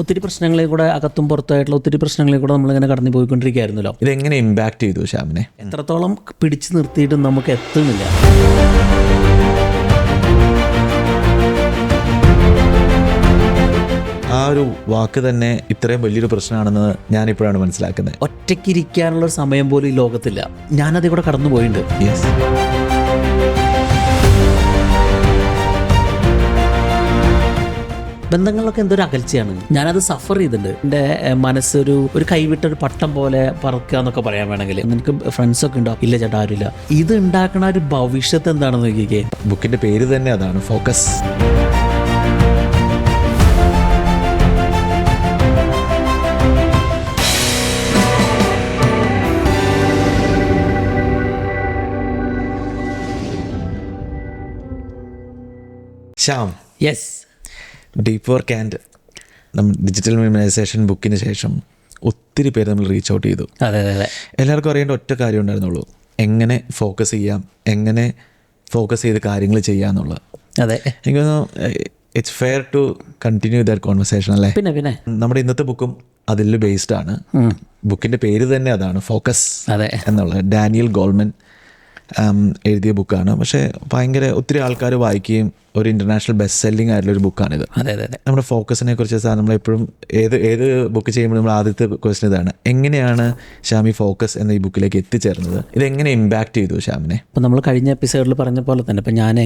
ഒത്തിരി പ്രശ്നങ്ങളെ കൂടെ അകത്തും പുറത്തായിട്ടുള്ള ഒത്തിരി പ്രശ്നങ്ങളിൽ കൂടെ നമ്മളിങ്ങനെ കടന്നു പോയിക്കൊണ്ടിരിക്കുകയായിരുന്നല്ലോ ഇതെങ്ങനെ ഇമ്പാക്ട് ചെയ്തു ശ്യാമിനെ? എത്രത്തോളം പിടിച്ചു നിർത്തിയിട്ടും നമുക്ക് എത്തുന്നില്ല. ആ ഒരു വാക്ക് തന്നെ ഇത്രയും വലിയൊരു പ്രശ്നമാണെന്ന് ഞാനിപ്പോഴാണ് മനസ്സിലാക്കുന്നത്. ഒറ്റയ്ക്കിരിക്കാനുള്ള സമയം പോലും ഈ ലോകത്തില്ല. ഞാനതിൽ കൂടെ കടന്നു പോയിട്ടുണ്ട് യെസ് ബന്ധങ്ങളിലൊക്കെ എന്തൊരു അകൽച്ചയാണ്? ഞാനത് സഫർ ചെയ്തിട്ടുണ്ട്. എന്റെ മനസ്സൊരു ഒരു കൈവിട്ട ഒരു പട്ടം പോലെ പറക്കുക എന്നൊക്കെ പറയാൻ വേണമെങ്കിൽ. നിനക്ക് ഫ്രണ്ട്സ് ഒക്കെ ഉണ്ടോ? ഇല്ല ചേട്ടാ ആരുമില്ല. ഇത് ഉണ്ടാക്കണ ഒരു ഭവിഷ്യത്ത് എന്താണെന്ന് നോക്കിക്കേ? ബുക്കിന്റെ പേര് തന്നെ അതാണ് focus Shyam yes deep work and നമ്മൾ ഡിജിറ്റൽ മിനിമൈസേഷൻ ബുക്കിന് ശേഷം ഒത്തിരി പേര് നമ്മൾ റീച്ച് ഔട്ട് ചെയ്തു. അതെ അതെ എല്ലാവർക്കും അറിയേണ്ട ഒറ്റ കാര്യം ഉണ്ടായിരുന്നുള്ളൂ. എങ്ങനെ ഫോക്കസ് ചെയ്യാം എങ്ങനെ ഫോക്കസ് ചെയ്ത് കാര്യങ്ങൾ ചെയ്യാന്നുള്ളത് അതെ. എനിക്ക് തോന്നുന്നു it's fair to continue that conversation അല്ലേ? പിന്നെ പിന്നെ. നമ്മുടെ ഇന്നത്തെ ബുക്കും അതിൽ ബേസ്ഡ് ആണ്. ബുക്കിന്റെ പേര് തന്നെ അതാണ് ഫോക്കസ് അതെ. എന്നുള്ളത്. ഡാനിയൽ ഗോൾമൻ എഴുതിയ ബുക്കാണ്. പക്ഷേ ഭയങ്കര ഒത്തിരി ആൾക്കാർ വായിക്കുകയും ഒരു ഇന്റർനാഷണൽ ബെസ്റ്റ് സെല്ലിംഗ് ആയിട്ടുള്ള ഒരു ബുക്കാണിത് അതെ അതെ അതെ. നമ്മുടെ ഫോക്കസിനെ കുറിച്ച് സാർ നമ്മളെപ്പോഴും ഏത് ഏത് ബുക്ക് ചെയ്യുമ്പോൾ നമ്മൾ ആദ്യത്തെ ക്വസ്റ്റൻ ഇതാണ്. എങ്ങനെയാണ് ഷാമി ഫോക്കസ് എന്ന ഈ ബുക്കിലേക്ക് എത്തിച്ചേർന്നത്? ഇത് എങ്ങനെ ഇമ്പാക്ട് ചെയ്തു ഷാമിനെ അപ്പോൾ നമ്മൾ കഴിഞ്ഞ എപ്പിസോഡിൽ പറഞ്ഞ പോലെ തന്നെ ഇപ്പം ഞാൻ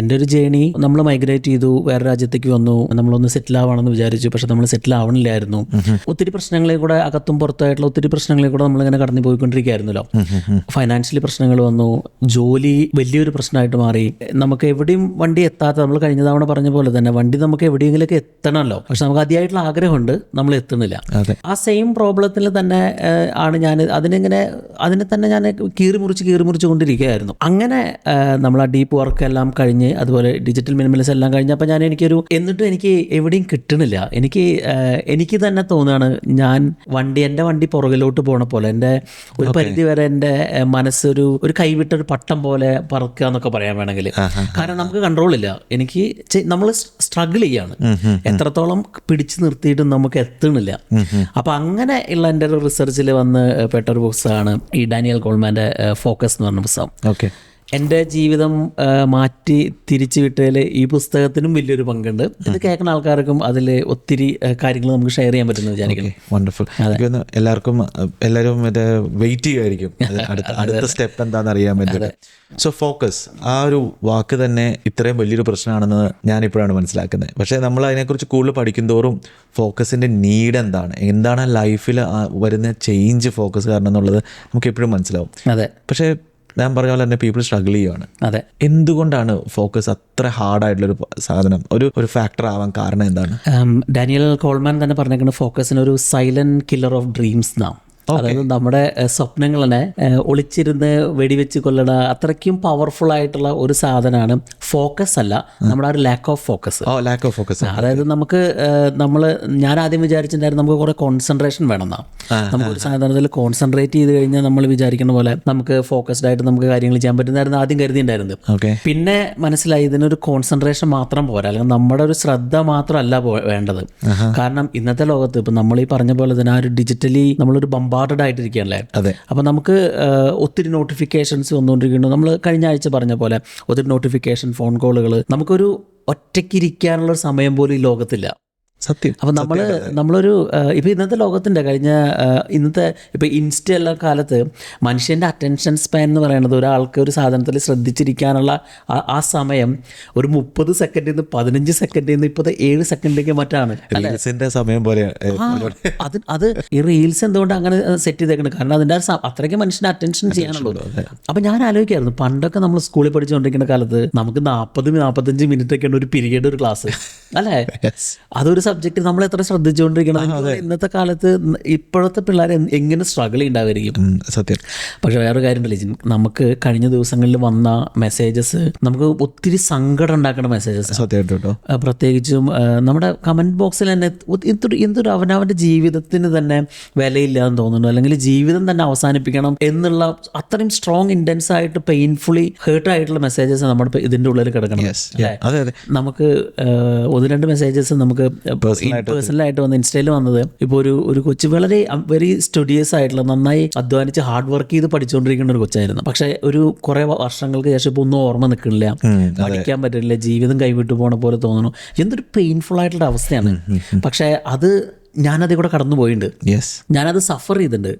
എന്റെ ഒരു ജേണി നമ്മൾ മൈഗ്രേറ്റ് ചെയ്തു വേറെ രാജ്യത്തേക്ക് വന്നു നമ്മളൊന്ന് സെറ്റിൽ ആവണമെന്ന് വിചാരിച്ചു പക്ഷെ നമ്മൾ സെറ്റിൽ ആവണില്ലായിരുന്നു. ഒത്തിരി പ്രശ്നങ്ങളെ കൂടെ അകത്തും പുറത്തായിട്ടുള്ള ഒത്തിരി പ്രശ്നങ്ങളെ കൂടെ നമ്മളിങ്ങനെ കടന്നു പോയിക്കൊണ്ടിരിക്കുകയായിരുന്നല്ലോ ഫൈനാൻഷ്യലി പ്രശ്നങ്ങൾ വന്നു ജോലി വലിയൊരു പ്രശ്നമായിട്ട് മാറി. നമുക്ക് എവിടെയും വണ്ടി എത്താത്ത നമ്മൾ കഴിഞ്ഞ തവണ പറഞ്ഞ പോലെ തന്നെ വണ്ടി നമുക്ക് എവിടെയെങ്കിലൊക്കെ എത്തണമല്ലോ. പക്ഷെ നമുക്ക് അതിയായിട്ടുള്ള ആഗ്രഹമുണ്ട് നമ്മൾ എത്തുന്നില്ല. ആ സെയിം പ്രോബ്ലത്തിൽ തന്നെ ആണ് ഞാൻ അതിനിങ്ങനെ അതിനെ തന്നെ ഞാൻ കീറി മുറിച്ച് കീറി മുറിച്ച് കൊണ്ടിരിക്കുകയായിരുന്നു അങ്ങനെ നമ്മൾ ആ ഡീപ്പ് വർക്ക് എല്ലാം കഴിഞ്ഞ് അതുപോലെ ഡിജിറ്റൽ മിനിമൽസ് എല്ലാം കഴിഞ്ഞ് കഴിഞ്ഞപ്പോൾ ഞാൻ എനിക്കൊരു എന്നിട്ടും എനിക്ക് എവിടെയും കിട്ടണില്ല. എനിക്ക് എനിക്ക് തന്നെ തോന്നുകയാണ് ഞാൻ വണ്ടി എന്റെ വണ്ടി പുറകിലോട്ട് പോണ പോലെ എന്റെ ഒരു പരിധി വരെ എന്റെ മനസ്സൊരു ഒരു കൈവിട്ട ഒരു പട്ടം പോലെ പറക്കുക എന്നൊക്കെ പറയാൻ വേണമെങ്കിൽ. കാരണം നമുക്ക് കൺട്രോൾ ഇല്ല. എനിക്ക് നമ്മൾ സ്ട്രഗിൾ ചെയ്യാണ്. എത്രത്തോളം പിടിച്ചു നിർത്തിയിട്ടും നമുക്ക് എത്തണില്ല. അപ്പൊ അങ്ങനെ ഉള്ള എന്റെ ഒരു റിസർച്ചിൽ വന്ന് പെട്ടൊരു പുസ്തകമാണ് ഈ ഡാനിയൽ കോൾമാന്റെ ഫോക്കസ് എന്ന് പറഞ്ഞ പുസ്തകം. ഓക്കെ. എന്റെ ജീവിതം മാറ്റി തിരിച്ചു വിട്ടതിൽ ഈ പുസ്തകത്തിനും വലിയൊരു പങ്കുണ്ട്. ഇത് കേൾക്കുന്ന ആൾക്കാർക്കും അതിൽ ഒത്തിരി കാര്യങ്ങൾ നമുക്ക് ഷെയർ ചെയ്യാൻ പറ്റുന്നത് വിചാരിക്കുന്നു. വണ്ടർഫുൾ എല്ലാവർക്കും എല്ലാവരും ഇത് വെയിറ്റ് ചെയ്യുമായിരിക്കും. അടുത്ത അടുത്ത സ്റ്റെപ്പ് എന്താണെന്ന് അറിയാൻ പറ്റും സോ ഫോക്കസ് ആ ഒരു വാക്ക് തന്നെ ഇത്രയും വലിയൊരു പ്രശ്നമാണെന്ന് ഞാനിപ്പോഴാണ് മനസ്സിലാക്കുന്നത്. പക്ഷേ നമ്മൾ അതിനെക്കുറിച്ച് കൂടുതൽ പഠിക്കുന്തോറും ഫോക്കസിന്റെ നീഡ് എന്താണ്? എന്താണ് ലൈഫിൽ വരുന്ന ചേഞ്ച് ഫോക്കസ് കാരണം എന്നുള്ളത് നമുക്ക് എപ്പോഴും മനസ്സിലാവും. അതെ. പക്ഷേ ഞാൻ പറഞ്ഞ പോലെ തന്നെ പീപ്പിൾ സ്ട്രഗിൾ ചെയ്യുവാണ്. അതെ. എന്തുകൊണ്ടാണ് ഫോക്കസ് അത്ര ഹാർഡായിട്ടുള്ളൊരു സാധനം? ഒരു ഒരു ഫാക്ടർ ആവാൻ കാരണം എന്താണ്? ഡാനിയൽ കോൾമാൻ തന്നെ പറഞ്ഞേക്കുന്ന ഫോക്കസിന് ഒരു സൈലന്റ് കില്ലർ ഓഫ് ഡ്രീംസ് എന്നാണ് അതായത് നമ്മുടെ സ്വപ്നങ്ങളെ ഒളിച്ചിരുന്ന് വെടിവെച്ച് കൊല്ലണ അത്രയ്ക്കും പവർഫുൾ ആയിട്ടുള്ള ഒരു സാധനമാണ് ഫോക്കസ് അല്ല. നമ്മുടെ ആ ഒരു lack of focus oh lack of focus അതായത് നമുക്ക് നമ്മൾ ഞാൻ ആദ്യം വിചാരിച്ചിട്ടുണ്ടായിരുന്നു നമുക്ക് കുറെ കോൺസെൻട്രേഷൻ വേണമെന്നാ. നമുക്ക് ഒരു സാധനത്തിൽ കോൺസെൻട്രേറ്റ് ചെയ്ത് കഴിഞ്ഞാൽ നമ്മൾ വിചാരിക്കുന്ന പോലെ നമുക്ക് ഫോക്കസ്ഡ് ആയിട്ട് നമുക്ക് കാര്യങ്ങൾ ചെയ്യാൻ പറ്റുന്നതായിരുന്നു ആദ്യം കരുതിയിട്ടുണ്ടായിരുന്നത്. പിന്നെ മനസ്സിലായി ഇതിനൊരു കോൺസെൻട്രേഷൻ മാത്രം പോരാ. അല്ലെങ്കിൽ നമ്മുടെ ഒരു ശ്രദ്ധ മാത്രമല്ല അല്ല വേണ്ടത്. കാരണം ഇന്നത്തെ ലോകത്ത് ഇപ്പം നമ്മൾ ഈ പറഞ്ഞ പോലെ തന്നെ ആ ഒരു ഡിജിറ്റലി നമ്മളൊരു ബമ്പാർഡഡ് ആയിട്ടിരിക്കുകയല്ലേ അപ്പൊ നമുക്ക് ഒത്തിരി നോട്ടിഫിക്കേഷൻസ് വന്നുകൊണ്ടിരിക്കുന്നു നമ്മൾ കഴിഞ്ഞ ആഴ്ച പറഞ്ഞ പോലെ ഒത്തിരി നോട്ടിഫിക്കേഷൻ ഫോൺ കോളുകൾ നമുക്കൊരു ഒറ്റയ്ക്കിരിക്കാനുള്ള സമയം പോലും ഈ ലോകത്തില്ല. സത്യം അപ്പം നമ്മൾ നമ്മളൊരു ഇപ്പോൾ ഇന്നത്തെ ലോകത്തിന്റെ കഴിഞ്ഞ ഇന്നത്തെ ഇപ്പം ഇൻസ്റ്റ എല്ലാ കാലത്ത് മനുഷ്യന്റെ അറ്റൻഷൻ സ്പാൻ എന്ന് പറയുന്നത് ഒരാൾക്ക് ഒരു സാധനത്തിൽ ശ്രദ്ധിച്ചിരിക്കാനുള്ള ആ- സമയം ഒരു മുപ്പത് സെക്കൻഡിൽ നിന്ന് പതിനഞ്ച് സെക്കൻഡിൽ നിന്ന് ഇപ്പോൾ ഏഴ് സെക്കൻഡിലേക്ക് മറ്റാണ്. സമയം പോലെ അത് അത് ഈ റീൽസ് എന്തുകൊണ്ട് അങ്ങനെ സെറ്റ് ചെയ്തേക്കുന്നത് കാരണം അതിന്റെ അത്രയ്ക്ക് മനുഷ്യന്റെ അറ്റൻഷൻ ചെയ്യാനുള്ളൂ. അപ്പം ഞാൻ ആലോചിക്കായിരുന്നു പണ്ടൊക്കെ നമ്മൾ സ്കൂളിൽ പഠിച്ചുകൊണ്ടിരിക്കുന്ന കാലത്ത് നമുക്ക് നാൽപ്പത് നാൽപ്പത്തഞ്ച് മിനിറ്റ് ഒക്കെയാണ് ഒരു പീരീഡ് ഒരു ക്ലാസ് അല്ലേ? അതൊരു സബ്ജക്റ്റ് നമ്മൾ എത്ര ശ്രദ്ധിച്ചുകൊണ്ടിരിക്കണം. ഇന്നത്തെ കാലത്ത് ഇപ്പോഴത്തെ പിള്ളേർ എങ്ങനെ സ്ട്രഗിൾ ഉണ്ടാവുമായിരിക്കും സത്യം. പക്ഷെ വേറൊരു കാര്യം ലിജിൻ നമുക്ക് കഴിഞ്ഞ ദിവസങ്ങളിൽ വന്ന മെസ്സേജസ് നമുക്ക് ഒത്തിരി സങ്കടം ഉണ്ടാക്കുന്ന മെസ്സേജസ് സത്യമായിട്ടോ പ്രത്യേകിച്ചും നമ്മുടെ കമന്റ് ബോക്സിൽ തന്നെ എന്തൊരു അവനവന്റെ അവനവന്റെ ജീവിതത്തിന് തന്നെ വിലയില്ലാന്ന് തോന്നുന്നു. അല്ലെങ്കിൽ ജീവിതം തന്നെ അവസാനിപ്പിക്കണം എന്നുള്ള അത്രയും സ്ട്രോങ് ഇന്റൻസ് ആയിട്ട് പെയിൻഫുള്ളി ഹേർട്ട് ആയിട്ടുള്ള മെസ്സേജസ് നമ്മുടെ ഇതിന്റെ ഇതിന്റെ ഉള്ളിൽ കിടക്കണം അതെ അതെ. നമുക്ക് ഒന്ന് രണ്ട് മെസ്സേജസ് നമുക്ക് പേഴ്സണലായിട്ട് വന്ന് ഇൻസ്റ്റയിൽ വന്നത് ഇപ്പോൾ ഒരു ഒരു കൊച്ചു വളരെ വെരി സ്റ്റുഡിയസ് ആയിട്ടുള്ള നന്നായി അധ്വാനിച്ച് ഹാർഡ് വർക്ക് ചെയ്ത് പഠിച്ചുകൊണ്ടിരിക്കുന്ന ഒരു കൊച്ചായിരുന്നു. പക്ഷെ ഒരു കുറെ വർഷങ്ങൾക്ക് ശേഷം ഇപ്പോൾ ഒന്നും ഓർമ്മ നിൽക്കണില്ല പഠിക്കാൻ പറ്റില്ല ജീവിതം കൈവിട്ടു പോണ പോലെ തോന്നുന്നു. എന്തൊരു പെയിൻഫുൾ ആയിട്ടുള്ള അവസ്ഥയാണ്. പക്ഷെ അത് ഞാനതിൽ കൂടെ കടന്നു പോയിട്ടുണ്ട് യെസ് ഞാനത് സഫർ ചെയ്തിട്ടുണ്ട്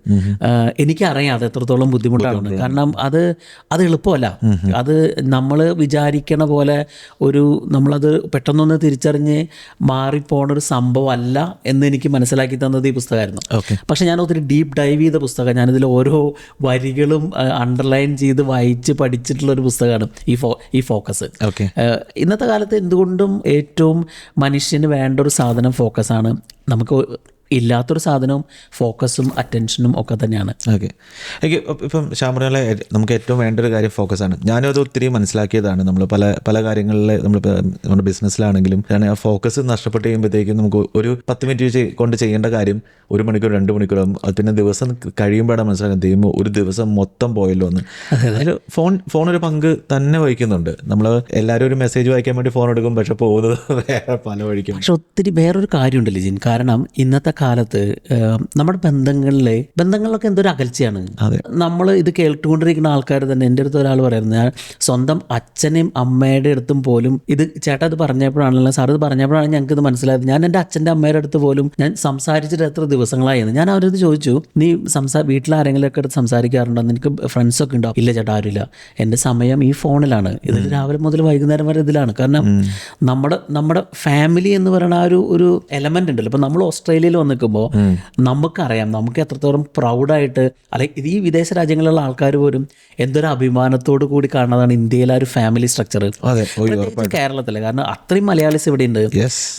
ആഹ് എനിക്കറിയാം അത് എത്രത്തോളം ബുദ്ധിമുട്ടാണെന്ന് കാരണം അത് അത് എളുപ്പമല്ല. അത് നമ്മൾ വിചാരിക്കണ പോലെ ഒരു നമ്മളത് പെട്ടെന്നൊന്ന് തിരിച്ചറിഞ്ഞ് മാറിപ്പോണ ഒരു സംഭവമല്ല എന്ന് എനിക്ക് മനസ്സിലാക്കി തന്നത് ഈ പുസ്തകമായിരുന്നു. പക്ഷെ ഞാൻ ഒത്തിരി ഡീപ്പ് ഡൈവ് ചെയ്ത പുസ്തകം ഞാനിതിൽ ഓരോ വരികളും അണ്ടർലൈൻ ചെയ്ത് വായിച്ച് പഠിച്ചിട്ടുള്ള ഒരു പുസ്തകമാണ് ഈ ഫോ ഈ ഫോക്കസ്. ഇന്നത്തെ കാലത്ത് എന്തുകൊണ്ടും ഏറ്റവും മനുഷ്യന് വേണ്ട ഒരു സാധനം ഫോക്കസാണ് നമുക്ക് ഇല്ലാത്തൊരു സാധനവും ഫോക്കസും അറ്റൻഷനും ഒക്കെ തന്നെയാണ്. ഓക്കെ. എനിക്ക് ഇപ്പം ശ്യാമറകളെ നമുക്ക് ഏറ്റവും വേണ്ട ഒരു കാര്യം ആണ് ഞാനും അത് ഒത്തിരി മനസ്സിലാക്കിയതാണ്. നമ്മൾ പല പല കാര്യങ്ങളിൽ നമ്മൾ നമ്മുടെ ബിസിനസ്സിലാണെങ്കിലും ആ ഫോക്കസ് നഷ്ടപ്പെട്ട് കഴിയുമ്പോഴത്തേക്കും നമുക്ക് ഒരു പത്ത് മിനിറ്റ് വെച്ച് കൊണ്ട് ചെയ്യേണ്ട കാര്യം ഒരു മണിക്കൂർ രണ്ട് മണിക്കൂറും അത് പിന്നെ ദിവസം കഴിയുമ്പോഴാണ് മനസ്സിലാക്കുന്നത്. ചെയ്യുമ്പോൾ ഒരു ദിവസം മൊത്തം പോയല്ലോ എന്ന്. അതിൽ ഫോൺ ഫോൺ ഒരു പങ്ക് തന്നെ വഹിക്കുന്നുണ്ട്. നമ്മൾ എല്ലാവരും ഒരു മെസ്സേജ് വായിക്കാൻ വേണ്ടി ഫോൺ എടുക്കും. പക്ഷെ പോകുന്നത് വേറെ പല വഴിക്കും. പക്ഷെ ഒത്തിരി വേറൊരു കാര്യമുണ്ട് ലിജിൻ കാരണം ഇന്നത്തെ കാലത്ത് നമ്മുടെ ബന്ധങ്ങളിലെ ബന്ധങ്ങളിലൊക്കെ എന്തൊരു അകൽച്ചയാണ്. നമ്മൾ ഇത് കേട്ടുകൊണ്ടിരിക്കുന്ന ആൾക്കാർ തന്നെ എന്റെ അടുത്ത് ഒരാൾ പറയുന്നത് ഞാൻ സ്വന്തം അച്ഛനെയും അമ്മയുടെ അടുത്തും പോലും ഇത് ചേട്ടാ ഇത് പറഞ്ഞപ്പോഴാണല്ലോ സാർ ഇത് പറഞ്ഞപ്പോഴാണ് ഞങ്ങൾക്ക് ഇത് മനസ്സിലായത്. ഞാൻ എന്റെ അച്ഛന്റെ അമ്മയുടെ അടുത്ത് പോലും ഞാൻ സംസാരിച്ചിട്ട് എത്ര ദിവസങ്ങളായിരുന്നു ഞാൻ അവരത് ചോദിച്ചു നീ സംസാ വീട്ടിൽ ആരെങ്കിലുമൊക്കെ അടുത്ത് സംസാരിക്കാറുണ്ടോ? എന്ന് നിനക്ക് ഫ്രണ്ട്സൊക്കെ ഉണ്ടോ? ഇല്ല ചേട്ടാ ആരുമില്ല. എന്റെ സമയം ഈ ഫോണിലാണ്. ഇതിൽ രാവിലെ മുതൽ വൈകുന്നേരം വരെ ഇതിലാണ്. കാരണം നമ്മുടെ നമ്മുടെ ഫാമിലി എന്ന് പറയുന്ന ആ ഒരു ഒരു എലമെന്റ് ഉണ്ടല്ലോ. ഇപ്പം നമ്മൾ ഓസ്ട്രേലിയയിൽ വന്ന് നിൽക്കുമ്പോൾ നമുക്കറിയാം നമുക്ക് എത്രത്തോളം പ്രൗഡായിട്ട് അല്ലെങ്കിൽ ഈ വിദേശ രാജ്യങ്ങളിലുള്ള ആൾക്കാർ പോലും എന്തൊരു അഭിമാനത്തോടു കൂടി കാണുന്നതാണ് ഇന്ത്യയിലെ ഒരു ഫാമിലി സ്ട്രക്ചർ കേരളത്തിലെ കാരണം അത്രയും മലയാളീസ് ഇവിടെ ഉണ്ട്.